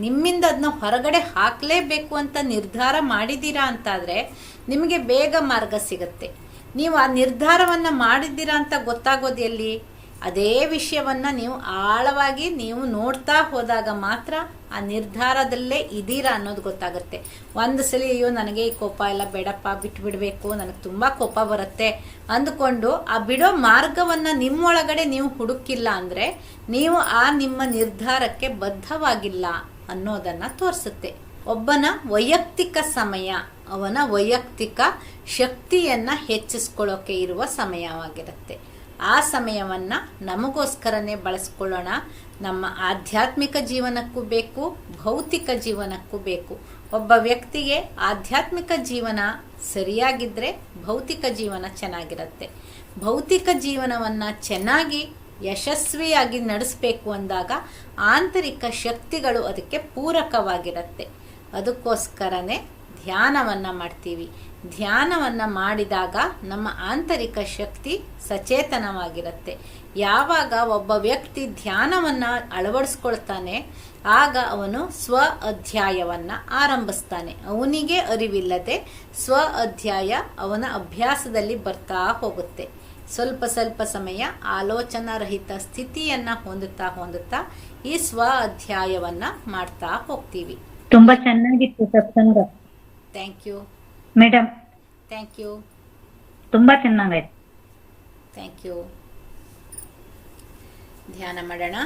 ನಿಮ್ಮಿಂದ ಅದನ್ನ ಹೊರಗಡೆ ಹಾಕಲೇಬೇಕು ಅಂತ ನಿರ್ಧಾರ ಮಾಡಿದ್ದೀರಾ ಅಂತಾದರೆ ನಿಮಗೆ ಬೇಗ ಮಾರ್ಗ ಸಿಗುತ್ತೆ. ನೀವು ಆ ನಿರ್ಧಾರವನ್ನು ಮಾಡಿದ್ದೀರಾ ಅಂತ ಗೊತ್ತಾಗೋದು ಎಲ್ಲಿ? ಅದೇ ವಿಷಯವನ್ನು ನೀವು ಆಳವಾಗಿ ನೀವು ನೋಡ್ತಾ ಹೋದಾಗ ಮಾತ್ರ ಆ ನಿರ್ಧಾರದಲ್ಲೇ ಇದ್ದೀರಾ ಅನ್ನೋದು ಗೊತ್ತಾಗುತ್ತೆ. ಒಂದು ಸಲ ಅಯ್ಯೋ, ನನಗೆ ಈ ಕೋಪ ಎಲ್ಲ ಬೇಡಪ್ಪ, ಬಿಟ್ಬಿಡಬೇಕು, ನನಗೆ ತುಂಬ ಕೋಪ ಬರುತ್ತೆ ಅಂದುಕೊಂಡು ಆ ಬಿಡೋ ಮಾರ್ಗವನ್ನು ನಿಮ್ಮೊಳಗಡೆ ನೀವು ಹುಡುಕಿಲ್ಲ ಅಂದರೆ ನೀವು ಆ ನಿಮ್ಮ ನಿರ್ಧಾರಕ್ಕೆ ಬದ್ಧವಾಗಿಲ್ಲ ಅನ್ನೋದನ್ನು ತೋರಿಸುತ್ತೆ. ಒಬ್ಬನ ವೈಯಕ್ತಿಕ ಸಮಯ, ಅವನ ವೈಯಕ್ತಿಕ ಶಕ್ತಿಯನ್ನು ಹೆಚ್ಚಿಸ್ಕೊಳ್ಳೋಕೆ ಇರುವ ಸಮಯವಾಗಿರುತ್ತೆ. ಆ ಸಮಯವನ್ನು ನಮಗೋಸ್ಕರನೇ ಬಳಸ್ಕೊಳ್ಳೋಣ. ನಮ್ಮ ಆಧ್ಯಾತ್ಮಿಕ ಜೀವನಕ್ಕೂ ಬೇಕು, ಭೌತಿಕ ಜೀವನಕ್ಕೂ ಬೇಕು. ಒಬ್ಬ ವ್ಯಕ್ತಿಗೆ ಆಧ್ಯಾತ್ಮಿಕ ಜೀವನ ಸರಿಯಾಗಿದ್ದರೆ ಭೌತಿಕ ಜೀವನ ಚೆನ್ನಾಗಿರುತ್ತೆ. ಭೌತಿಕ ಜೀವನವನ್ನು ಚೆನ್ನಾಗಿ, ಯಶಸ್ವಿಯಾಗಿ ನಡೆಸಬೇಕು ಅಂದಾಗ ಆಂತರಿಕ ಶಕ್ತಿಗಳು ಅದಕ್ಕೆ ಪೂರಕವಾಗಿರುತ್ತೆ. ಅದಕ್ಕೋಸ್ಕರನೇ ಧ್ಯಾನವನ್ನು ಮಾಡ್ತೀವಿ. ಧ್ಯಾನವನ್ನು ಮಾಡಿದಾಗ ನಮ್ಮ ಆಂತರಿಕ ಶಕ್ತಿ ಸಚೇತನವಾಗಿರುತ್ತೆ. ಯಾವಾಗ ಒಬ್ಬ ವ್ಯಕ್ತಿ ಧ್ಯಾನವನ್ನು ಅಳವಡಿಸ್ಕೊಳ್ತಾನೆ ಆಗ ಅವನು ಸ್ವ ಅಧ್ಯಾಯವನ್ನು ಆರಂಭಿಸ್ತಾನೆ. ಅವನಿಗೆ ಅರಿವಿಲ್ಲದೆ ಸ್ವ ಅಧ್ಯಾಯ ಅವನ ಅಭ್ಯಾಸದಲ್ಲಿ ಬರ್ತಾ ಹೋಗುತ್ತೆ. ಸ್ವಲ್ಪ ಸ್ವಲ್ಪ ಸಮಯ ಆಲೋಚನಾರಹಿತ ಸ್ಥಿತಿಯನ್ನು ಹೊಂದುತ್ತಾ ಹೊಂದುತ್ತಾ ಈ ಸ್ವ ಅಧ್ಯಾಯವನ್ನು ಮಾಡ್ತಾ ಹೋಗ್ತೀವಿ. ತುಂಬಾ ಚೆನ್ನಾಗಿತ್ತು ಸತ್ಸಂಗ. Thank you madam. Thank you ತುಂಬಾ ಚೆನ್ನಾಗಾಯ್ತು ಥ್ಯಾಂಕ್ ಯು ಧ್ಯಾನ ಮಾಡೋಣ.